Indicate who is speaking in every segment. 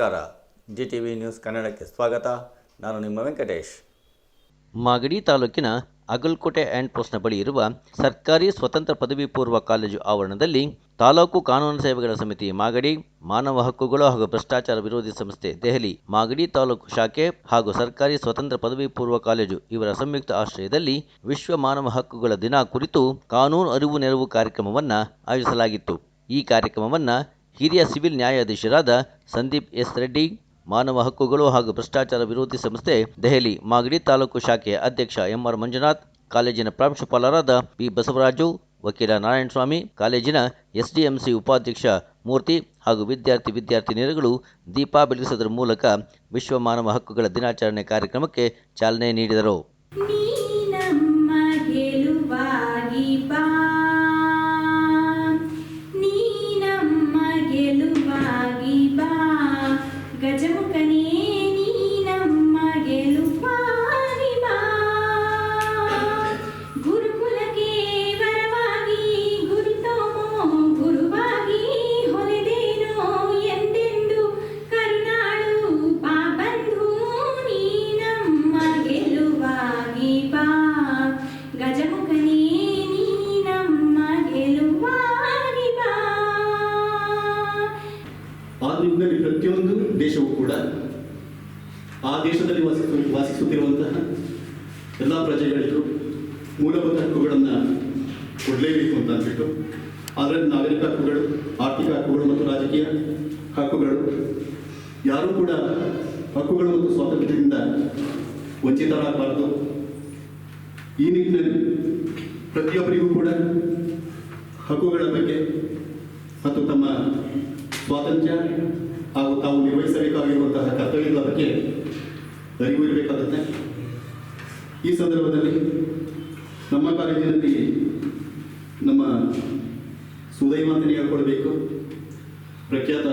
Speaker 1: ನಮಸ್ಕಾರ. G T V news ಕನ್ನಡಕ್ಕೆ ಸ್ವಾಗತ. ನಾನು ನಿಮ್ಮ ವೆಂಕಟೇಶ್.
Speaker 2: ಮಾಗಡಿ ತಾಲೂಕಿನ ಅಗಲ್ಕೋಟೆ ಆ್ಯಂಡ್ ಪೋಸ್ಟ್ನ ಬಳಿ ಇರುವ ಸರ್ಕಾರಿ ಸ್ವತಂತ್ರ ಪದವಿ ಪೂರ್ವ ಕಾಲೇಜು ಆವರಣದಲ್ಲಿ ತಾಲೂಕು ಕಾನೂನು ಸೇವೆಗಳ ಸಮಿತಿ ಮಾಗಡಿ, ಮಾನವ ಹಕ್ಕುಗಳು ಹಾಗೂ ಭ್ರಷ್ಟಾಚಾರ ವಿರೋಧಿ ಸಂಸ್ಥೆ ದೆಹಲಿ, ಮಾಗಡಿ ತಾಲೂಕು ಶಾಖೆ ಹಾಗೂ ಸರ್ಕಾರಿ ಸ್ವತಂತ್ರ ಪದವಿ ಪೂರ್ವ ಕಾಲೇಜು ಇವರ ಸಂಯುಕ್ತ ಆಶ್ರಯದಲ್ಲಿ ವಿಶ್ವ ಮಾನವ ಹಕ್ಕುಗಳ ದಿನ ಕುರಿತು ಕಾನೂನು ಅರಿವು ನೆರವು ಕಾರ್ಯಕ್ರಮವನ್ನು ಆಯೋಜಿಸಲಾಗಿತ್ತು. ಈ ಕಾರ್ಯಕ್ರಮವನ್ನು ಹಿರಿಯ ಸಿವಿಲ್ ನ್ಯಾಯಾಧೀಶರಾದ ಸಂದೀಪ್ ಎಸ್ ರೆಡ್ಡಿ, ಮಾನವ ಹಕ್ಕುಗಳು ಹಾಗೂ ಭ್ರಷ್ಟಾಚಾರ ವಿರೋಧಿ ಸಂಸ್ಥೆ ದೆಹಲಿ, ಮಾಗಡಿ ತಾಲೂಕು ಶಾಖೆಯ ಅಧ್ಯಕ್ಷ ಎಂಆರ್ ಮಂಜುನಾಥ್, ಕಾಲೇಜಿನ ಪ್ರಾಂಶುಪಾಲರಾದ ಪಿ ಬಸವರಾಜು, ವಕೀಲ ನಾರಾಯಣಸ್ವಾಮಿ, ಕಾಲೇಜಿನ ಎಸ್ಡಿಎಂಸಿ ಉಪಾಧ್ಯಕ್ಷ ಮೂರ್ತಿ ಹಾಗೂ ವಿದ್ಯಾರ್ಥಿ ವಿದ್ಯಾರ್ಥಿನಿಯರುಗಳು ದೀಪ ಬೆಳಗಿಸುವುದರ ಮೂಲಕ ವಿಶ್ವ ಮಾನವ ಹಕ್ಕುಗಳ ದಿನಾಚರಣೆ ಕಾರ್ಯಕ್ರಮಕ್ಕೆ ಚಾಲನೆ ನೀಡಿದರು.
Speaker 3: ಆ ಪ್ರತಿಯೊಂದು ದೇಶವೂ ಕೂಡ ಆ ದೇಶದಲ್ಲಿ ವಾಸಿಸು ವಾಸಿಸುತ್ತಿರುವಂತಹ ಎಲ್ಲ ಪ್ರಜೆಗಳಿಗೂ ಮೂಲಭೂತ ಹಕ್ಕುಗಳನ್ನು ಕೊಡಲೇಬೇಕು ಅಂತ ಅಂದ್ಬಿಟ್ಟು. ಅದರಲ್ಲಿ ನಾಗರಿಕ ಹಕ್ಕುಗಳು, ಆರ್ಥಿಕ ಹಕ್ಕುಗಳು ಮತ್ತು ರಾಜಕೀಯ ಹಕ್ಕುಗಳು ಯಾರೂ ಕೂಡ ಹಕ್ಕುಗಳು ಮತ್ತು ಸ್ವಾತಂತ್ರ್ಯದಿಂದ ವಂಚಿತರಾಗಬಾರದು. ಈ ನಿಟ್ಟಿನಲ್ಲಿ ಪ್ರತಿಯೊಬ್ಬರಿಗೂ ಕೂಡ ಹಕ್ಕುಗಳ ಬಗ್ಗೆ ಮತ್ತು ತಮ್ಮ ಸ್ವಾತಂತ್ರ್ಯ ಹಾಗೂ ಕರ್ತವ್ಯದ ಬಗ್ಗೆ ಅರಿವು ಇರಬೇಕಾಗುತ್ತೆ. ಈ ಸಂದರ್ಭದಲ್ಲಿ ನಮ್ಮ ಕಾಲೇಜಿನಲ್ಲಿ ನಮ್ಮ ಸುದೈವ ಅಂತ ಹೇಳ್ಕೊಳ್ಬೇಕು ಪ್ರಖ್ಯಾತ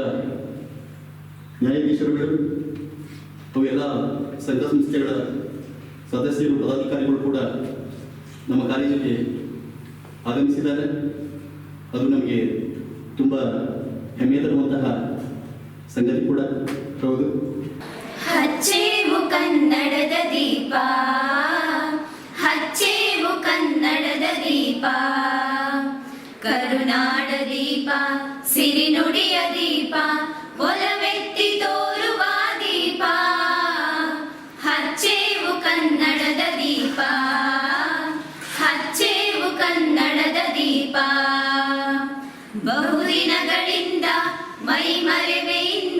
Speaker 3: ನ್ಯಾಯಾಧೀಶರುಗಳು ಅವೆಲ್ಲ ಸಂಘ ಸಂಸ್ಥೆಗಳ ಸದಸ್ಯರು, ಪದಾಧಿಕಾರಿಗಳು ಕೂಡ ನಮ್ಮ ಕಾಲೇಜಿಗೆ ಆಗಮಿಸಿದ್ದಾರೆ. ಅದು ನಮಗೆ ತುಂಬ ಹೆಮ್ಮೆ ತರುವಂತಹ ಸಂಗತಿ ಕೂಡ. ಹೌದು.
Speaker 4: ಹಚ್ಚೇವು ಕನ್ನಡದ ದೀಪ. ಹಚ್ಚೇವು ಕನ್ನಡದ ದೀಪ. ಕರುನಾಡ ದೀಪ, ಸಿರಿನುಡಿಯ ದೀಪ, ಒಲವೆತ್ತಿ ತೋರುವ ದೀಪ. ಹಚ್ಚೇವು ಕನ್ನಡದ ದೀಪ. ಹಚ್ಚೇವು ಕನ್ನಡದ ದೀಪ.
Speaker 5: மை மறைவேன்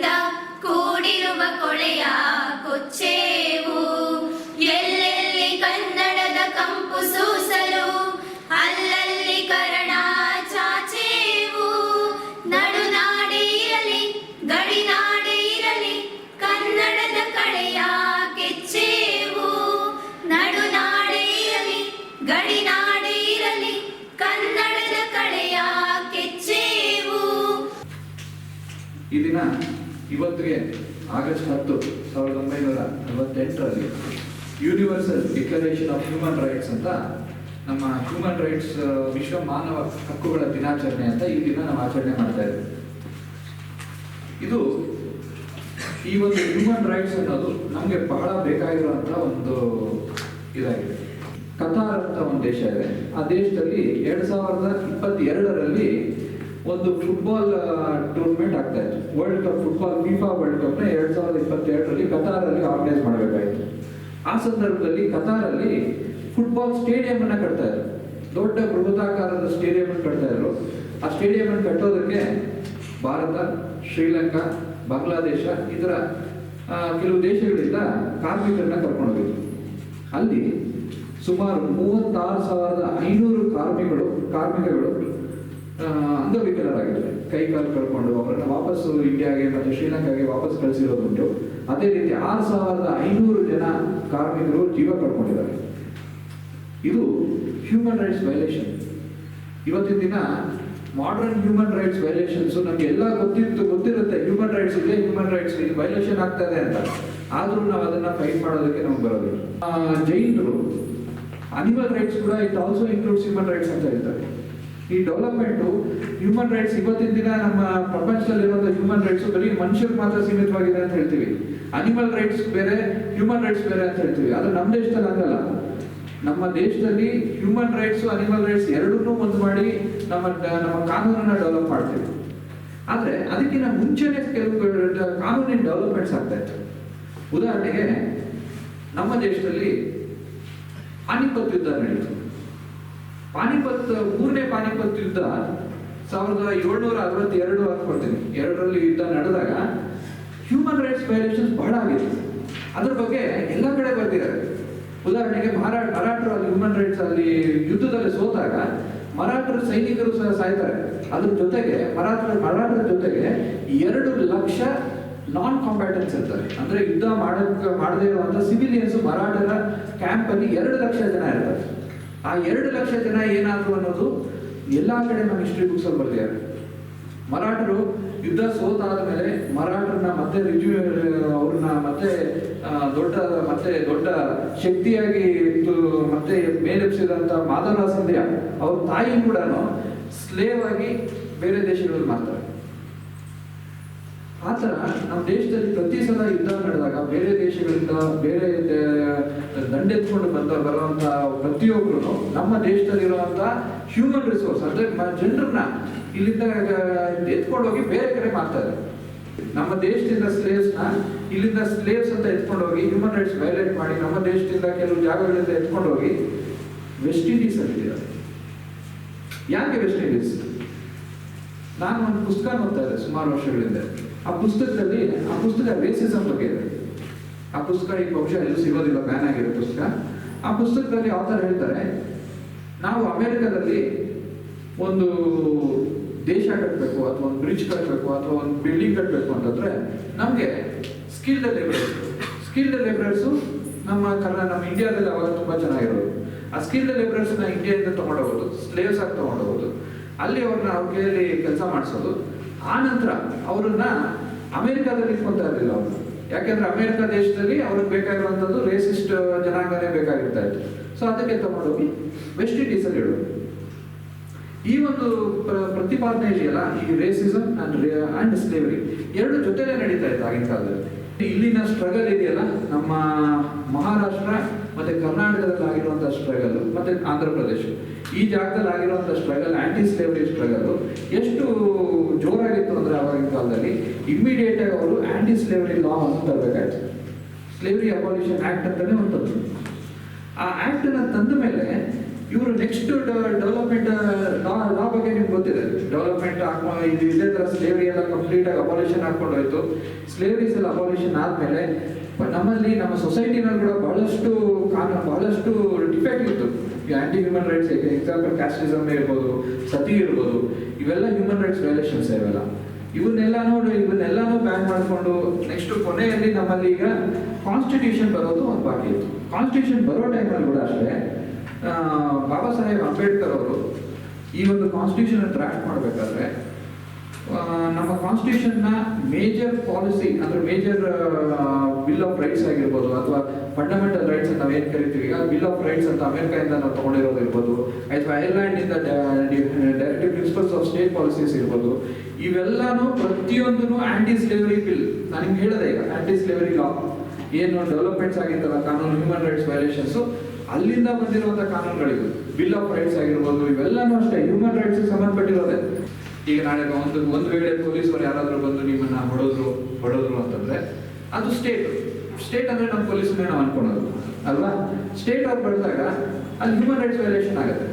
Speaker 5: ಇವತ್ತಿಗೆ ಆಗಸ್ಟ್ ಹತ್ತು, ಸಾವಿರದ ಒಂಬೈನೂರ ನಲವತ್ತೆಂಟರಲ್ಲಿ universal declaration of human rights ಅಂತ ನಮ್ಮ ಹ್ಯೂಮನ್ ರೈಟ್ಸ್ ವಿಶ್ವ ಮಾನವ ಹಕ್ಕುಗಳ ದಿನಾಚರಣೆ ಅಂತ ಈ ದಿನ ನಾವು ಆಚರಣೆ ಮಾಡ್ತಾ ಇದ್ದೀವಿ ಇದು ಈ ಒಂದು ಹ್ಯೂಮನ್ ರೈಟ್ಸ್ ಅನ್ನೋದು ನಮಗೆ ಬಹಳ ಬೇಕಾಗಿರುವಂಥ ಒಂದು ಇದಾಗಿದೆ. ಕತಾರ್ ಅಂತ ಒಂದು ದೇಶ ಇದೆ. ಆ ದೇಶದಲ್ಲಿ ಎರಡು ಸಾವಿರದ ಇಪ್ಪತ್ತೆರಡರಲ್ಲಿ ಒಂದು ಫುಟ್ಬಾಲ್ ಟೂರ್ನಮೆಂಟ್ ಆಗ್ತಾ ಇತ್ತು. World cup football FIFA world ಕಪ್ನ ಎರಡ್ ಸಾವಿರದ ಇಪ್ಪತ್ತೆರಡರಲ್ಲಿ ಕತಾರಲ್ಲಿ ಆರ್ಗನೈಸ್ ಮಾಡಬೇಕಾಯಿತು ಆ ಸಂದರ್ಭದಲ್ಲಿ ಕತಾರಲ್ಲಿ ಫುಟ್ಬಾಲ್ ಸ್ಟೇಡಿಯಂ ಅನ್ನ ಕಟ್ತಾ ಇದ್ರು. ದೊಡ್ಡ ಬೃಹತಾಕಾರದ ಸ್ಟೇಡಿಯಂ ಅನ್ನು ಕಟ್ತಾ ಇದ್ರು. ಆ ಸ್ಟೇಡಿಯಂ ಅನ್ನು ಕಟ್ಟೋದಕ್ಕೆ ಭಾರತ, ಶ್ರೀಲಂಕಾ, ಬಾಂಗ್ಲಾದೇಶ ಇದರ ಕೆಲವು ದೇಶಗಳಿಂದ ಕಾರ್ಮಿಕರನ್ನ ಕರ್ಕೊಂಡು ಹೋಗಿದ್ರು. ಅಲ್ಲಿ ಸುಮಾರು ಮೂವತ್ತಾರು ಸಾವಿರದ ಐನೂರು ಕಾರ್ಮಿಕರು, ಕಾರ್ಮಿಕಗಳು ಅಂಗವಿಕಲರಾಗಿದ್ದಾರೆ. ಕೈ ಕಾಲು ಕಳ್ಕೊಂಡು ಅವರನ್ನ ವಾಪಸ್ಸು ಇಂಡಿಯಾಗೆ ಮತ್ತು ಶ್ರೀಲಂಕಾಗೆ ವಾಪಸ್ ಕಳಿಸಿರೋದುಂಟು. ಅದೇ ರೀತಿ ಆರು ಸಾವಿರದ ಐನೂರು ಜನ ಕಾರ್ಮಿಕರು ಜೀವ ಕಳ್ಕೊಂಡಿದ್ದಾರೆ ಇದು ಹ್ಯೂಮನ್ ರೈಟ್ಸ್ ವೈಲೇಷನ್ ಇವತ್ತಿನ ದಿನ ಮಾಡರ್ನ್ ಹ್ಯೂಮನ್ ರೈಟ್ಸ್ ವೈಲೇಷನ್ಸ್ ನಮ್ಗೆ ಎಲ್ಲ ಗೊತ್ತಿತ್ತು, ಗೊತ್ತಿರುತ್ತೆ. ಹ್ಯೂಮನ್ ರೈಟ್ಸ್ ಇದೆ ಹ್ಯೂಮನ್ ರೈಟ್ಸ್ ಇದು ವೈಲೇಷನ್ ಆಗ್ತಾ ಇದೆ ಅಂತ. ಆದರೂ ನಾವು ಅದನ್ನ ಫೈಟ್ ಮಾಡೋದಕ್ಕೆ ನಮ್ಗೆ ಬರೋದಿಲ್ಲ. ಜೈನರು ಅನಿಮಲ್ ರೈಟ್ಸ್ ಕೂಡ it also includes human rights ಅಂತ ಹೇಳ್ತಾರೆ. ಈ ಡೆವಲಪ್ಮೆಂಟು ಹ್ಯೂಮನ್ ರೈಟ್ಸ್ ಇವತ್ತಿನ ದಿನ ನಮ್ಮ ಪ್ರಪಂಚದಲ್ಲಿರುವಂಥ ಹ್ಯೂಮನ್ ರೈಟ್ಸ್ ಬರೀ ಮನುಷ್ಯರಿಗೆ ಮಾತ್ರ ಸೀಮಿತವಾಗಿದೆ ಅಂತ ಹೇಳ್ತೀವಿ. ಅನಿಮಲ್ ರೈಟ್ಸ್ ಬೇರೆ ಹ್ಯೂಮನ್ ರೈಟ್ಸ್ ಬೇರೆ ಅಂತ ಹೇಳ್ತೀವಿ. ಅದು ನಮ್ಮ ದೇಶದಲ್ಲಿ ಹಂಗಲ್ಲ. ನಮ್ಮ ದೇಶದಲ್ಲಿ ಹ್ಯೂಮನ್ ರೈಟ್ಸ್ ಅನಿಮಲ್ ರೈಟ್ಸ್ ಎರಡನ್ನೂ ಒಂದು ಮಾಡಿ ನಮ್ಮ ನಮ್ಮ ಕಾನೂನನ್ನ ಡೆವಲಪ್ ಮಾಡ್ತೀವಿ. ಆದ್ರೆ ಅದಕ್ಕಿಂತ ಮುಂಚೆನೆ ಕೆಲವು ಕಾನೂನಿನ ಡೆವಲಪ್ಮೆಂಟ್ಸ್ ಆಗ್ತಾ ಇತ್ತು. ಉದಾಹರಣೆಗೆ ನಮ್ಮ ದೇಶದಲ್ಲಿ ಅನಿಪತ್ ಯುದ್ಧ ನಡೀತು. ಪಾನಿಪತ್, ಮೂರನೇ ಪಾನಿಪತ್ ಯುದ್ಧ ಸಾವಿರದ ಏಳ್ನೂರ ಅರವತ್ತೆರಡು ಅನ್ಕೊಳ್ತೀನಿ ಎರಡರಲ್ಲಿ ಯುದ್ಧ ನಡೆದಾಗ ಹ್ಯೂಮನ್ ರೈಟ್ಸ್ ವೈಲೇಷನ್ಸ್ ಬಹಳ ಆಗಿದೆ ಅದ್ರ ಬಗ್ಗೆ ಎಲ್ಲ ಕಡೆ ಬರ್ತಿದ್ದಾರೆ ಉದಾಹರಣೆಗೆ ಮಹಾರಾ, ಮರಾಠರು ಅಲ್ಲಿ ಹ್ಯೂಮನ್ ರೈಟ್ಸ್ ಅಲ್ಲಿ ಯುದ್ಧದಲ್ಲಿ ಸೋತಾಗ ಮರಾಠರ ಸೈನಿಕರು ಸಹ ಸಾಯ್ತಾರೆ. ಅದ್ರ ಜೊತೆಗೆ ಮರಾಠರ ಮರಾಠರ ಜೊತೆಗೆ ಎರಡು ಲಕ್ಷ ನಾನ್ ಕಾಂಪ್ಯಾಟನ್ಸ್ ಇರ್ತಾರೆ. ಅಂದ್ರೆ ಯುದ್ಧ ಮಾಡಕ್ಕೆ ಮಾಡದೇ ಇರುವಂತ ಸಿವಿಲಿಯನ್ಸ್ ಮರಾಠರ ಕ್ಯಾಂಪ್ ಅಲ್ಲಿ ಎರಡು ಲಕ್ಷ ಜನ ಇರ್ತಾರೆ. ಆ ಎರಡು ಲಕ್ಷ ಜನ ಏನಾದ್ರು ಅನ್ನೋದು ಎಲ್ಲಾ ಕಡೆ ನಮ್ಮ ಹಿಸ್ಟ್ರಿ ಬುಕ್ಸ್ ಅಲ್ಲಿ ಬರ್ತಿದ್ದಾರೆ ಮರಾಠರು ಯುದ್ಧ ಸೋತಾದ ಮೇಲೆ ಮರಾಠರನ್ನ ಮತ್ತೆ ರಿಜ್ಯೂ ಅವ್ರನ್ನ ಮತ್ತೆ ದೊಡ್ಡ ಮತ್ತೆ ದೊಡ್ಡ ಶಕ್ತಿಯಾಗಿ ಮತ್ತೆ ಮೇಲೆಪ್ಸಿದಂತ ಮಾಧವರಾವ್ ಅವ್ರ ತಾಯಿ ಕೂಡ ಸ್ಲೇವ್ ಆಗಿ ಬೇರೆ ದೇಶಗಳಲ್ಲಿ ಮಾಡ್ತಾರೆ ಆ ಥರ ನಮ್ಮ ದೇಶದಲ್ಲಿ ಪ್ರತಿ ಸಲ ಯುದ್ಧ ನಡೆದಾಗ ಬೇರೆ ದೇಶಗಳಿಂದ ಬೇರೆ ದಂಡೆತ್ಕೊಂಡು ಬಂದ ಬರುವಂಥ ಪ್ರತಿಯೊಬ್ಬರು ನಮ್ಮ ದೇಶದಲ್ಲಿರುವಂಥ ಹ್ಯೂಮನ್ ರಿಸೋರ್ಸ್ ಅಂದ್ರೆ ಜನರನ್ನ ಇಲ್ಲಿಂದ ಎತ್ಕೊಂಡು ಹೋಗಿ ಬೇರೆ ಕಡೆ ಮಾಡ್ತಾರೆ ನಮ್ಮ ದೇಶದಿಂದ ಸ್ಲೇವ್ಸ್ನ ಇಲ್ಲಿಂದ ಸ್ಲೇವ್ಸ್ ಅಂತ ಎತ್ಕೊಂಡೋಗಿ ಹ್ಯೂಮನ್ ರೈಟ್ಸ್ ವೈಲೇಟ್ ಮಾಡಿ ನಮ್ಮ ದೇಶದಿಂದ ಕೆಲವು ಜಾಗಗಳಿಂದ ಎತ್ಕೊಂಡು ಹೋಗಿ ವೆಸ್ಟ್ ಇಂಡೀಸ್ ಅಲ್ಲಿ ಯಾಕೆ ವೆಸ್ಟ್ ಇಂಡೀಸ್ ನಾನು ಒಂದು ಪುಸ್ತಕ ನೋಡ್ತಾ ಇದ್ದೆ ಸುಮಾರು ವರ್ಷಗಳಿಂದ. ಆ ಪುಸ್ತಕದಲ್ಲಿ, ಆ ಪುಸ್ತಕ ರೇಸಿಸಮ್ ಬಗ್ಗೆ ಇದೆ. ಆ ಪುಸ್ತಕ ಈಗ ಬಹುಶಃ ಎಲ್ಲೂ ಸಿಗೋದಿಲ್ಲ ಬ್ಯಾನ್ ಆಗಿರೋ ಪುಸ್ತಕ. ಆ ಪುಸ್ತಕದಲ್ಲಿ ಆಥರ್ ಹೇಳ್ತಾರೆ, ನಾವು ಅಮೆರಿಕದಲ್ಲಿ ಒಂದು ದೇಶ ಕಟ್ಟಬೇಕು ಅಥವಾ ಒಂದು ಬ್ರಿಡ್ಜ್ ಕಟ್ಟಬೇಕು ಅಥವಾ ಒಂದು ಬಿಲ್ಡಿಂಗ್ ಕಟ್ಟಬೇಕು ಅಂತಂದ್ರೆ ನಮಗೆ ಸ್ಕಿಲ್ಡ್ ಲೇಬರರ್ಸ್ ಸ್ಕಿಲ್ಡ್ ಲೇಬರರ್ಸು ನಮ್ಮ ಕನ್ನಡ ನಮ್ಮ ಇಂಡಿಯಾದಲ್ಲಿ ಅವಾಗ ತುಂಬಾ ಚೆನ್ನಾಗಿರೋದು. ಆ ಸ್ಕಿಲ್ಡ್ ಲೇಬರರ್ಸ್ನ ಇಂಡಿಯಾದಿಂದ ತಗೊಂಡೋಗೋದು ಸ್ಲೇವ್ಸ್ ಆಗಿ ತಗೊಂಡೋಗೋದು. ಅಲ್ಲಿ ಅವ್ರನ್ನ ಅವ್ರ ಕೈಯಲ್ಲಿ ಕೆಲಸ ಮಾಡಿಸೋದು. ಆ ನಂತರ ಅವರನ್ನ ಅಮೆರಿಕಾದಲ್ಲಿ ಇಟ್ಕೊಂತ ಇರಲಿಲ್ಲ ಅವರು. ಯಾಕೆಂದ್ರೆ ಅಮೆರಿಕ ದೇಶದಲ್ಲಿ ಅವ್ರಿಗೆ ಬೇಕಾಗಿರುವಂಥದ್ದು ರೇಸಿಸ್ಟ್ ಜನಾಂಗನೇ ಬೇಕಾಗಿರ್ತಾ ಇತ್ತು. ಸೊ ಅದಕ್ಕೆ ತಗೊಂಡೋಗಿ ವೆಸ್ಟ್ ಇಂಡೀಸ್ ಅಲ್ಲಿ ಇಡೋದು. ಈ ಒಂದು ಪ್ರ- ಪ್ರತಿಪಾದನೆ ಇದೆಯಲ್ಲ, ಈ ರೇಸಿಸಮ್ ಅಂಡ್ ಅಂಡ್ ಸ್ಲೇವರಿ ಎರಡು ಜೊತೆಲೇ ನಡೀತಾ ಇತ್ತು ಆಗಿನ ಕಾಲದಲ್ಲಿ. ಇಲ್ಲಿನ ಸ್ಟ್ರಗಲ್ ಇದೆಯಲ್ಲ, ನಮ್ಮ ಮಹಾರಾಷ್ಟ್ರ ಮತ್ತೆ ಕರ್ನಾಟಕದಲ್ಲಿ ಆಗಿರುವಂತಹ ಸ್ಟ್ರಗಲ್ ಮತ್ತೆ ಆಂಧ್ರ ಪ್ರದೇಶ. ಈ ಜಾಗದಲ್ಲಿ ಆಗಿರುವಂತಹ ಸ್ಟ್ರಗಲ್ ಆಂಟಿ ಸ್ಲೇವರಿ ಸ್ಟ್ರಗಲ್ ಎಷ್ಟು ಜೋರಾಗಿತ್ತು ಅಂದ್ರೆ ಅವಾಗಿನ ಕಾಲದಲ್ಲಿ ಇಮಿಡಿಯೇಟ್ ಆಗಿ ಅವರು ಆಂಟಿ ಸ್ಲೇವರಿ ಲಾ ಅನ್ನು ತರಬೇಕಾಯ್ತು. ಸ್ಲೇವರಿ ಅಬಾಲಿಷನ್ ಆಕ್ಟ್ ಅಂತಾನೆ ಒಂದು ಆ ಆಕ್ಟ್ ಅನ್ನ ತಂದ ಮೇಲೆ ಇವರು ನೆಕ್ಸ್ಟ್ ಡೆವಲಪ್ಮೆಂಟ್ ಲಾ ಲಾ ಬಗ್ಗೆ ನಿಮ್ಗೆ ಗೊತ್ತಿದೆ. ಡೆವಲಪ್ಮೆಂಟ್ ಇದು ಇದೇ ತರ ಸ್ಲೇವರಿ ಎಲ್ಲ ಕಂಪ್ಲೀಟ್ ಆಗಿ ಅಬಾಲಿಷನ್ ಹಾಕೊಂಡೋಯ್ತು ಸ್ಲೇವರಿಸ್ ಎಲ್ಲ ಆದ್ಮೇಲೆ ಪ- ನಮ್ಮಲ್ಲಿ ನಮ್ಮ ಸೊಸೈಟಿನಲ್ಲಿ ಕೂಡ ಬಹಳಷ್ಟು ಕಾನೂನು, ಬಹಳಷ್ಟು ಡಿಫೆಕ್ಟ್ ಇತ್ತು. ಈ anti human rights example casteism ಇರ್ಬೋದು, ಸತಿ ಇರ್ಬೋದು, ಇವೆಲ್ಲ ಹ್ಯೂಮನ್ ರೈಟ್ಸ್ ವೈಲೇಷನ್ಸ್ ಇವೆಲ್ಲ. ಇವನ್ನೆಲ್ಲ ನೋಡಿ, ಇವನ್ನೆಲ್ಲನೂ ಬ್ಯಾನ್ ಮಾಡಿಕೊಂಡು ನೆಕ್ಸ್ಟ್ ಕೊನೆಯಲ್ಲಿ ನಮ್ಮಲ್ಲಿ ಈಗ ಕಾನ್ಸ್ಟಿಟ್ಯೂಷನ್ ಬರೋದು ಒಂದು ಬಾಕಿ ಇತ್ತು. ಕಾನ್ಸ್ಟಿಟ್ಯೂಷನ್ ಬರೋ ಟೈಮಲ್ಲಿ ಕೂಡ ಅಷ್ಟೇ ಬಾಬಾ ಸಾಹೇಬ್ ಅಂಬೇಡ್ಕರ್ ಅವರು ಈ ಒಂದು ಕಾನ್ಸ್ಟಿಟ್ಯೂಷನ್ ಡ್ರಾಫ್ಟ್ ಮಾಡಬೇಕಾದ್ರೆ ನಮ್ಮ ಕಾನ್ಸ್ಟಿಟ್ಯೂಷನ್ನ ಮೇಜರ್ ಪಾಲಿಸಿ ಅಂದ್ರೆ ಮೇಜರ್ ಬಿಲ್ ಆಫ್ ರೈಟ್ಸ್ ಆಗಿರ್ಬೋದು ಅಥವಾ ಫಂಡಮೆಂಟಲ್ ರೈಟ್ಸ್ ಅಂತ ಏನು ಕರಿತೀವಿ? ಈಗ ಬಿಲ್ ಆಫ್ ರೈಟ್ಸ್ ಅಂತ ಅಮೆರಿಕದಿಂದ ನಾವು ತಗೊಂಡಿರೋದು ಇರ್ಬೋದು, ಅಥವಾ ಐರ್ಲ್ಯಾಂಡಿಂದ directive principles of state policies ಇರ್ಬೋದು, ಇವೆಲ್ಲಾನು ಪ್ರತಿಯೊಂದೂ ಆಂಟಿ ಸ್ಲೇವರಿ ಬಿಲ್ ನಾನು ನಿಮ್ಗೆ ಹೇಳಿದೆ ಈಗ ಆಂಟಿ ಸ್ಲೇವರಿ ಲಾ ಏನು ಡೆವಲಪ್ಮೆಂಟ್ಸ್ ಆಗಿತ್ತಲ್ಲ, ಕಾನೂನು ಹ್ಯೂಮನ್ ರೈಟ್ಸ್ ವೈಲೇಷನ್ಸ್ ಅಲ್ಲಿಂದ ಬಂದಿರುವಂಥ ಕಾನೂನುಗಳಿವೆ. ಬಿಲ್ ಆಫ್ ರೈಟ್ಸ್ ಆಗಿರ್ಬೋದು, ಇವೆಲ್ಲನೂ ಅಷ್ಟೇ. ಹ್ಯೂಮನ್ ರೈಟ್ಸ್ ಸಂಬಂಧಪಟ್ಟಿರೋದೆ. ಈಗ ನಾಳೆ ಒಂದು ಒಂದು ವೇಳೆ ಪೊಲೀಸರು ಯಾರಾದರೂ ಬಂದು ನಿಮ್ಮನ್ನ ಹೊಡೋದ್ರು ಹೊಡೋದ್ರು ಅಂತಂದ್ರೆ ಅದು ಸ್ಟೇಟ್ ಸ್ಟೇಟ್ ಅಂದ್ರೆ ನಮ್ಮ ಪೊಲೀಸನ್ನೇ ನಾವು ಅನ್ಕೊಳೋದು, ಅಲ್ವಾ? ಸ್ಟೇಟ್ ಅವ್ರು ಬಂದಾಗ ಅಲ್ಲಿ ಹ್ಯೂಮನ್ ರೈಟ್ಸ್ ವೈಲೇಷನ್ ಆಗುತ್ತೆ.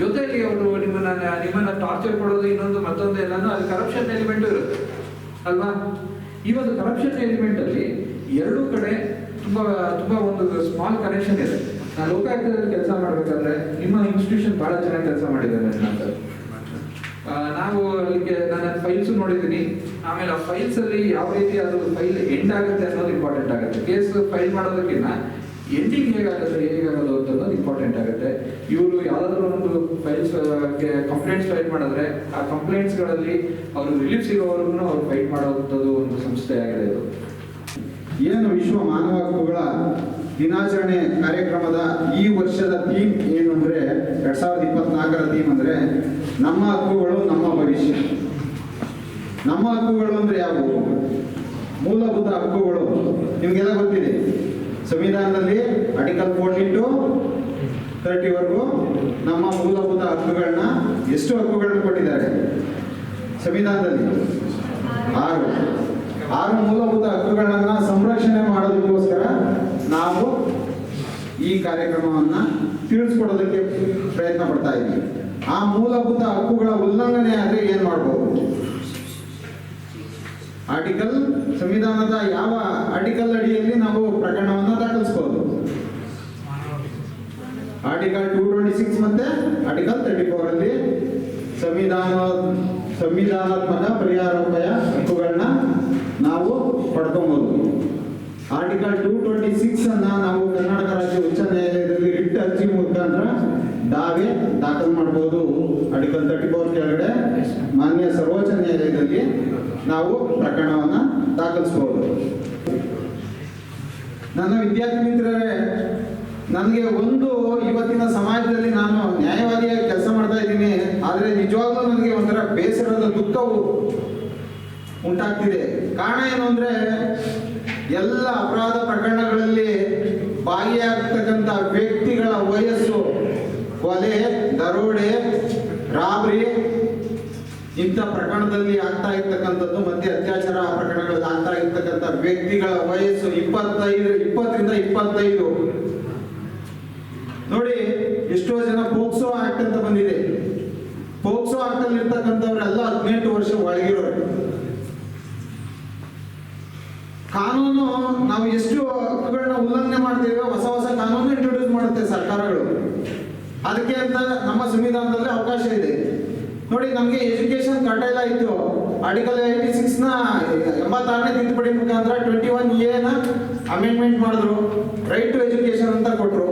Speaker 5: ಜೊತೆಗೆ ಅವರು ನಿಮ್ಮನ್ನ ನಿಮ್ಮನ್ನ ಟಾರ್ಚರ್ ಕೊಡೋದು ಇನ್ನೊಂದು ಮತ್ತೊಂದು ಎಲ್ಲಾನು ಅಲ್ಲಿ ಕರಪ್ಷನ್ ಎಲಿಮೆಂಟ್ ಇರುತ್ತೆ, ಅಲ್ವಾ? ಈ ಒಂದು ಕರಪ್ಷನ್ ಎಲಿಮೆಂಟ್ ಅಲ್ಲಿ ಎರಡೂ ಕಡೆ ತುಂಬಾ ತುಂಬಾ ಒಂದು ಸ್ಮಾಲ್ ಕನೆಕ್ಷನ್ ಇದೆ. ನಾನು ಲೋಕಾಯುಕ್ತದಲ್ಲಿ ಕೆಲಸ ಮಾಡ್ಬೇಕಾದ್ರೆ ನಿಮ್ಮ ಇನ್ಸ್ಟಿಟ್ಯೂಷನ್ ಬಹಳ ಚೆನ್ನಾಗಿ ಕೆಲಸ ಮಾಡಿದ್ದಾರೆ ಅಂತ. ನಾವು ಅಲ್ಲಿಗೆ ನಾನು ಫೈಲ್ಸ್ ನೋಡಿದ್ದೀನಿ. ಆಮೇಲೆ ಆ ಫೈಲ್ಸ್ ಅಲ್ಲಿ ಯಾವ ರೀತಿ ಅದು ಫೈಲ್ ಎಂಡ್ ಆಗುತ್ತೆ ಅನ್ನೋದು ಇಂಪಾರ್ಟೆಂಟ್ ಆಗುತ್ತೆ. ಕೇಸ್ ಫೈಲ್ ಮಾಡೋದಕ್ಕಿಂತ ಎಂಡಿಂಗ್ ಹೇಗಾಗುತ್ತೆ, ಹೇಗಾಗೋದು ಅಂತ ಅನ್ನೋದು ಇಂಪಾರ್ಟೆಂಟ್ ಆಗುತ್ತೆ. ಇವರು ಯಾವುದಾದ್ರೂ ಒಂದು ಫೈಲ್ಸ್ ಕಂಪ್ಲೇಂಟ್ಸ್ ಫೈಲ್ ಮಾಡಿದ್ರೆ ಆ ಕಂಪ್ಲೇಂಟ್ಸ್ಗಳಲ್ಲಿ ಅವರು ರಿಲೀಫ್ ಸಿಗೋವರೆಗೂ ಅವ್ರು ಫೈಟ್ ಮಾಡೋವಂಥದ್ದು ಒಂದು ಸಂಸ್ಥೆ ಆಗಿದೆ ಇದು.
Speaker 6: ಏನು ವಿಶ್ವ ಮಾನವ ಹಕ್ಕುಗಳ ದಿನಾಚರಣೆ ಕಾರ್ಯಕ್ರಮದ ಈ ವರ್ಷದ ಥೀಮ್ ಏನು ಅಂದರೆ ಎರಡ್ ಸಾವಿರದ ಇಪ್ಪತ್ನಾಲ್ಕರ ಥೀಮ್ ಅಂದರೆ ನಮ್ಮ ಹಕ್ಕುಗಳು, ನಮ್ಮ ಭವಿಷ್ಯ. ನಮ್ಮ ಹಕ್ಕುಗಳು ಅಂದರೆ ಯಾವುವು ಮೂಲಭೂತ ಹಕ್ಕುಗಳು. ನಿಮಗೆಲ್ಲ ಗೊತ್ತಿದೆ. ಸಂವಿಧಾನದಲ್ಲಿ ಆರ್ಟಿಕಲ್ ಫೋರ್ಟೀನ್ ಟು ತರ್ಟಿವರೆಗೂ ನಮ್ಮ ಮೂಲಭೂತ ಹಕ್ಕುಗಳನ್ನ ಎಷ್ಟು ಹಕ್ಕುಗಳನ್ನ ಕೊಟ್ಟಿದ್ದಾರೆ? ಸಂವಿಧಾನದಲ್ಲಿ ಆರು. ಆರು ಮೂಲಭೂತ ಹಕ್ಕುಗಳನ್ನ ಸಂರಕ್ಷಣೆ ಮಾಡೋದಕ್ಕೋಸ್ಕರ ನಾವು ಈ ಕಾರ್ಯಕ್ರಮವನ್ನ ತಿಳಿಸ್ಕೊಡೋದಕ್ಕೆ ಪ್ರಯತ್ನ ಪಡ್ತಾ ಇದ್ದೀವಿ. ಆ ಮೂಲಭೂತ ಹಕ್ಕುಗಳ ಉಲ್ಲಂಘನೆ ಆದ್ರೆ ಏನು ಮಾಡಬಹುದು ಆರ್ಟಿಕಲ್ ಸಂವಿಧಾನದ ಯಾವ ಆರ್ಟಿಕಲ್ ಅಡಿಯಲ್ಲಿ ನಾವು ಪ್ರಕರಣವನ್ನು ದಾಖಲಿಸಬಹುದು ಆರ್ಟಿಕಲ್ ಟೂ ಟ್ವೆಂಟಿ ಸಿಕ್ಸ್ ಮತ್ತೆ ಆರ್ಟಿಕಲ್ ತರ್ಟಿ ಫೋರ್ ಅಲ್ಲಿ ಸಂವಿಧಾನ, ಸಂವಿಧಾನಾತ್ಮಕ ಪರಿಹಾರೋಪಾಯ ಹಕ್ಕುಗಳನ್ನ ನಾವು ಪಡ್ಕೊಬಹುದು ಆರ್ಟಿಕಲ್ ಟೂ ಟ್ವೆಂಟಿ ಸಿಕ್ಸ್ ಅನ್ನ ನಾವು ಕರ್ನಾಟಕ ರಾಜ್ಯ ಉಚ್ಚ ನ್ಯಾಯಾಲಯದಲ್ಲಿ ರಿಟ್ ಅರ್ಜಿ ಮುಖಾಂತರ ದಾವೆ ದಾಖಲು ಮಾಡಬಹುದು ಆರ್ಟಿಕಲ್ ತರ್ಟಿ ಫೋರ್ ಕೆಳಗಡೆ ಮಾನ್ಯ ಸರ್ವೋಚ್ಚ ನ್ಯಾಯಾಲಯದಲ್ಲಿ ನಾವು ಪ್ರಕರಣವನ್ನು ದಾಖಲಿಸಬಹುದು ನನ್ನ ವಿದ್ಯಾರ್ಥಿ ಮಿತ್ರರೇ, ನನಗೆ ಒಂದು ಇವತ್ತಿನ ಸಮಾಜದಲ್ಲಿ ನಾನು ನ್ಯಾಯವಾದಿಯಾಗಿ ಕೆಲಸ ಮಾಡ್ತಾ ಇದ್ದೀನಿ. ಆದರೆ ನಿಜವಾಗ್ಲೂ ನನಗೆ ಒಂಥರ ಬೇಸರದ ದುಃಖವು ಉಂಟಾಗ್ತಿದೆ. ಕಾರಣ ಏನು ಅಂದ್ರೆ ಎಲ್ಲ ಅಪರಾಧ ಪ್ರಕರಣಗಳಲ್ಲಿ ಭಾಗಿಯಾಗ್ತಕ್ಕಂಥ ವ್ಯಕ್ತಿಗಳ ವಯಸ್ಸು, ಕೊಲೆ, ದರೋಡೆ, ರಾಬರಿ ಇಂಥ ಪ್ರಕರಣದಲ್ಲಿ ಆಗ್ತಾ ಇರ್ತಕ್ಕಂಥದ್ದು ಮತ್ತೆ ಅತ್ಯಾಚಾರ ಪ್ರಕರಣಗಳಲ್ಲಿ ಆಗ್ತಾ ಇರ್ತಕ್ಕಂಥ ವ್ಯಕ್ತಿಗಳ ವಯಸ್ಸು ಇಪ್ಪತ್ತೈದು, ಇಪ್ಪತ್ತರಿಂದ ಇಪ್ಪತ್ತೈದು. ನೋಡಿ, ಎಷ್ಟೋ ಜನ ಪೋಕ್ಸೋ ಆಕ್ಟ್ ಅಂತ ಬಂದಿದೆ. ಪೋಕ್ಸೋ ಆಕ್ಟ್ ಅಲ್ಲಿ ಇರ್ತಕ್ಕಂಥವ್ರೆಲ್ಲ ಹದಿನೆಂಟು ವರ್ಷ ಒಳಗಿರೋರು. ಕಾನೂನು, ನಾವು ಎಷ್ಟು ಹಕ್ಕುಗಳನ್ನ ಉಲ್ಲಂಘನೆ ಮಾಡ್ತೀವಿ ಹೊಸ ಹೊಸ ಕಾನೂನು ಇಂಟ್ರೊಡ್ಯೂಸ್ ಮಾಡುತ್ತೆ ಸರ್ಕಾರಗಳು. ಅದಕ್ಕೆ ಅಂತ ನಮ್ಮ ಸಂವಿಧಾನದಲ್ಲಿ ಅವಕಾಶ ಇದೆ. ನೋಡಿ, ನಮಗೆ ಎಜುಕೇಶನ್ ಕಡ್ಡಾಯ ಇತ್ತು. ಆರ್ಟಿಕಲ್ ಏಯ್ಟಿ ಸಿಕ್ಸ್ನ ಎಂಬತ್ತಾರನೇ ತಿದ್ದುಪಡಿ ಮುಖಾಂತರ ಟ್ವೆಂಟಿ ಒನ್ ಎ ನ ಅಮೆಂಡ್ಮೆಂಟ್ ಮಾಡಿದ್ರು. ರೈಟ್ ಟು ಎಜುಕೇಶನ್ ಅಂತ ಕೊಟ್ಟರು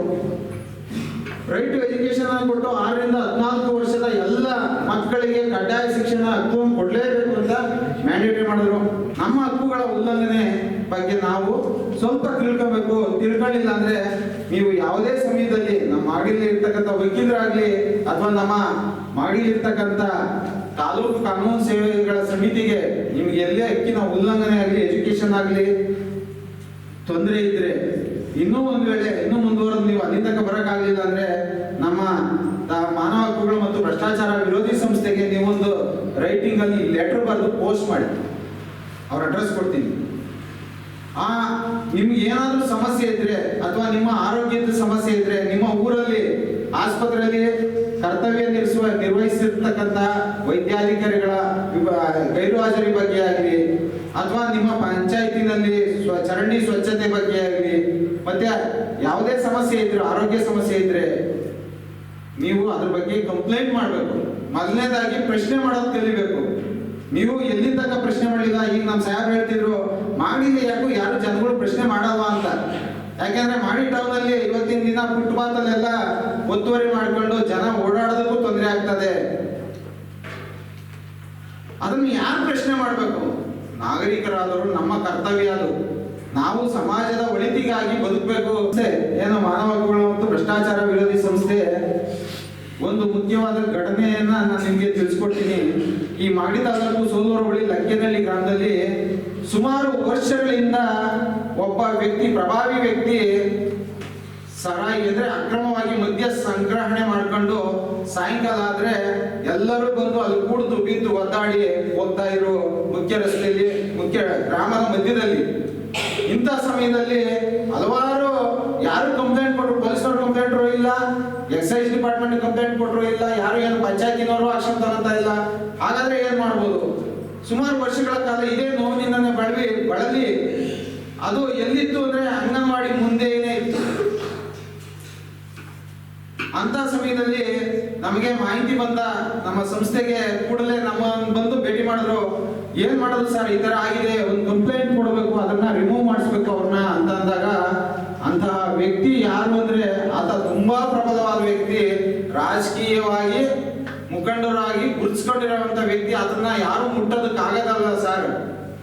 Speaker 6: ರೈಟ್ ಟು ಎಜುಕೇಶನ್ ಕೊಟ್ಟು ಆರರಿಂದ ಹದಿನಾಲ್ಕು ವರ್ಷದ ಎಲ್ಲ ಮಕ್ಕಳಿಗೆ ಕಡ್ಡಾಯ ಶಿಕ್ಷಣ ಹಕ್ಕು ಕೊಡಲೇಬೇಕು ಅಂತ ಮ್ಯಾಂಡೇಟರಿ ಮಾಡಿದ್ರು. ನಮ್ಮ ಹಕ್ಕುಗಳ ಉಲ್ಲಂಘನೆ ಬಗ್ಗೆ ನಾವು ಸ್ವಲ್ಪ ತಿಳ್ಕೊಬೇಕು. ತಿಳ್ಕೊಳ್ಳಿಲ್ಲ ಅಂದ್ರೆ ನೀವು ಯಾವುದೇ ಸಮಯದಲ್ಲಿ ನಮ್ಮ ಮಾಡಿಲಿ ಇರ್ತಕ್ಕಂಥ ವಕೀಲರಾಗ್ಲಿ ಅಥವಾ ನಮ್ಮ ಮಾಡಿಲಿ ಇರ್ತಕ್ಕಂಥ ತಾಲೂಕು ಕಾನೂನು ಸೇವೆಗಳ ಸಮಿತಿಗೆ ನಿಮ್ಗೆ ಎಲ್ಲೇ ಹಕ್ಕಿನ ಉಲ್ಲಂಘನೆ ಆಗಲಿ ಎಜುಕೇಶನ್ ಆಗಲಿ ತೊಂದರೆ ಇದ್ರೆ ಇನ್ನೂ ಒಂದು ವೇಳೆ, ಇನ್ನೂ ಮುಂದುವರೆದು ನೀವು ಅಲ್ಲಿ ತನಕ ಬರೋಕ್ಕಾಗಲಿಲ್ಲ ಅಂದ್ರೆ ನಮ್ಮ ಮಾನವ ಹಕ್ಕುಗಳು ಮತ್ತು ಭ್ರಷ್ಟಾಚಾರ ವಿರೋಧಿ ಸಂಸ್ಥೆಗೆ ನೀವೊಂದು ರೈಟಿಂಗ್ ಅಲ್ಲಿ ಲೆಟರ್ ಬರೆದು ಪೋಸ್ಟ್ ಮಾಡಿ. ಅವ್ರ ಅಡ್ರೆಸ್ ಕೊಡ್ತೀನಿ. ಆ, ನಿಮ್ಗೆ ಏನಾದರೂ ಸಮಸ್ಯೆ ಇದ್ರೆ ಅಥವಾ ನಿಮ್ಮ ಆರೋಗ್ಯದ ಸಮಸ್ಯೆ ಇದ್ರೆ ನಿಮ್ಮ ಊರಲ್ಲಿ, ಆಸ್ಪತ್ರೆಯಲ್ಲಿ ಕರ್ತವ್ಯ ನಿರ್ಸುವ ನಿರ್ವಹಿಸಿರ್ತಕ್ಕಂಥ ವೈದ್ಯಾಧಿಕಾರಿಗಳ ಗೈರು ಹಾಜರಿ ಬಗ್ಗೆ ಆಗಲಿ, ಅಥವಾ ನಿಮ್ಮ ಪಂಚಾಯತಿನಲ್ಲಿ ಸ್ವ, ಚರಂಡಿ ಸ್ವಚ್ಛತೆ ಬಗ್ಗೆ ಆಗಲಿ, ಮತ್ತೆ ಯಾವುದೇ ಸಮಸ್ಯೆ ಇದ್ರೆ, ಆರೋಗ್ಯ ಸಮಸ್ಯೆ ಇದ್ರೆ ನೀವು ಅದ್ರ ಬಗ್ಗೆ ಕಂಪ್ಲೇಂಟ್ ಮಾಡಬೇಕು. ಮೊದಲನೇದಾಗಿ ಪ್ರಶ್ನೆ ಮಾಡೋದು ಕಲಿಬೇಕು ನೀವು ಎಲ್ಲಿ ತನಕ ಪ್ರಶ್ನೆ ಮಾಡಿಲ್ಲ ಈಗ ನಮ್ಮ ಸಾಹೇಬ್ ಹೇಳ್ತಿದ್ರು, ಮಾಡಿಲ್ಲ ಯಾಕೋ, ಯಾರು ಜನಗಳು ಪ್ರಶ್ನೆ ಮಾಡಲ್ವಾ ಅಂತ. ಯಾಕೆಂದ್ರೆ ಮಾಡಿ ಟೌನ್ ಅಲ್ಲಿ ಇವತ್ತಿನ ದಿನ ಫುಟ್ಪಾತ್ ಅಲ್ಲೆಲ್ಲ ಒತ್ತುವರಿ ಮಾಡ್ಕೊಂಡು ಜನ ಓಡಾಡೋದಕ್ಕೂ ತೊಂದರೆ ಆಗ್ತದೆ. ಅದನ್ನು ಯಾರು ಪ್ರಶ್ನೆ ಮಾಡಬೇಕು? ನಾಗರಿಕರಾದವರು, ನಮ್ಮ ಕರ್ತವ್ಯ ಅದು. ನಾವು ಸಮಾಜದ ಒಳಿತಿಗಾಗಿ ಬದುಕಬೇಕು. ಏನು ಮಾನವ ಹಕ್ಕುಗಳು ಮತ್ತು ಭ್ರಷ್ಟಾಚಾರ ವಿರೋಧಿ ಸಂಸ್ಥೆ ಒಂದು ಮುಖ್ಯವಾದ ಘಟನೆಯನ್ನ ನಾನು ನಿಮಗೆ ತಿಳಿಸ್ಕೊಡ್ತೀನಿ. ಈ ಮಾಗಡಿ ತಾಲೂಕು ಸೋಲೂರ ಬಳಿ ಗ್ರಾಮದಲ್ಲಿ ಸುಮಾರು ವರ್ಷಗಳಿಂದ ಒಬ್ಬ ವ್ಯಕ್ತಿ, ಪ್ರಭಾವಿ ವ್ಯಕ್ತಿ, ಸರಾಯಿ ಅಂದ್ರೆ ಅಕ್ರಮವಾಗಿ ಮದ್ಯ ಸಂಗ್ರಹಣೆ ಮಾಡ್ಕೊಂಡು ಸಾಯಂಕಾಲ ಆದ್ರೆ ಎಲ್ಲರೂ ಬಂದು ಅಲ್ಲಿ ಕುಡಿದು ಬಿದ್ದು ಒದ್ದಾಡಿ ಹೋಗ್ತಾ ಇರೋ ಮುಖ್ಯ ರಸ್ತೆಯಲ್ಲಿ, ಮುಖ್ಯ ಗ್ರಾಮದ ಮಧ್ಯದಲ್ಲಿ. ಇಂಥ ಸಮಯದಲ್ಲಿ ಹಲವಾರು ಯಾರು ಕಂಪ್ಲೇಂಟ್ ಕೊಟ್ಟರು ಪೊಲೀಸ್ನವ್ರು ಕಂಪ್ಲೇಂಟ್ ಇಲ್ಲ, ಎಕ್ಸೈಸ್ ಡಿಪಾರ್ಟ್ಮೆಂಟ್ ಕಂಪ್ಲೇಂಟ್ ಕೊಟ್ಟರು ಇಲ್ಲ, ಯಾರು ಏನು ಪಂಚಾಯತಿನವರು ಆಕ್ಷನ್ ತಗೋತಾ ಇಲ್ಲ. ಹಾಗಾದ್ರೆ ಏನ್ ಮಾಡ್ಬೋದು? ಸುಮಾರು ವರ್ಷಗಳ ಕಾಲ ಇದೇ ನೋವಿನಿಂದನೇ ಬಳವಿ ಬಳಲಿ ಅದು ಎಲ್ಲಿತ್ತು ಅಂದ್ರೆ ಅಂಗನವಾಡಿ ಮುಂದೆನೇ ಇತ್ತು. ಅಂತ ಸಮಯದಲ್ಲಿ ನಮಗೆ ಮಾಹಿತಿ ಬಂದ ನಮ್ಮ ಸಂಸ್ಥೆಗೆ ಕೂಡಲೇ ನಮ್ಮ ಬಂದು ಭೇಟಿ ಮಾಡಿದ್ರು. ಏನ್ ಮಾಡೋದು ಸರ್? ಈ ತರ ಆಗಿದೆ. ಒಂದು ಕಂಪ್ಲೇಂಟ್ ಕೊಡಬೇಕು, ಅದನ್ನ ರಿಮೂವ್ ಮಾಡಿಸ್ಬೇಕು ಅವ್ರನ್ನ ಅಂತ ಅಂದಾಗ ಅಂತಹ ವ್ಯಕ್ತಿ ಯಾರು ಅಂದ್ರೆ ಆತ ತುಂಬಾ ಪ್ರಬಲವಾದ ವ್ಯಕ್ತಿ. ರಾಜಕೀಯವಾಗಿ ಮುಖಂಡರಾಗಿ ಗುರುತಿಸ್ಕೊಂಡಿರುವಂತ ವ್ಯಕ್ತಿ ಅದನ್ನ ಯಾರು ಮುಟ್ಟೋದಕ್ಕಾಗದಲ್ಲ ಸರ್.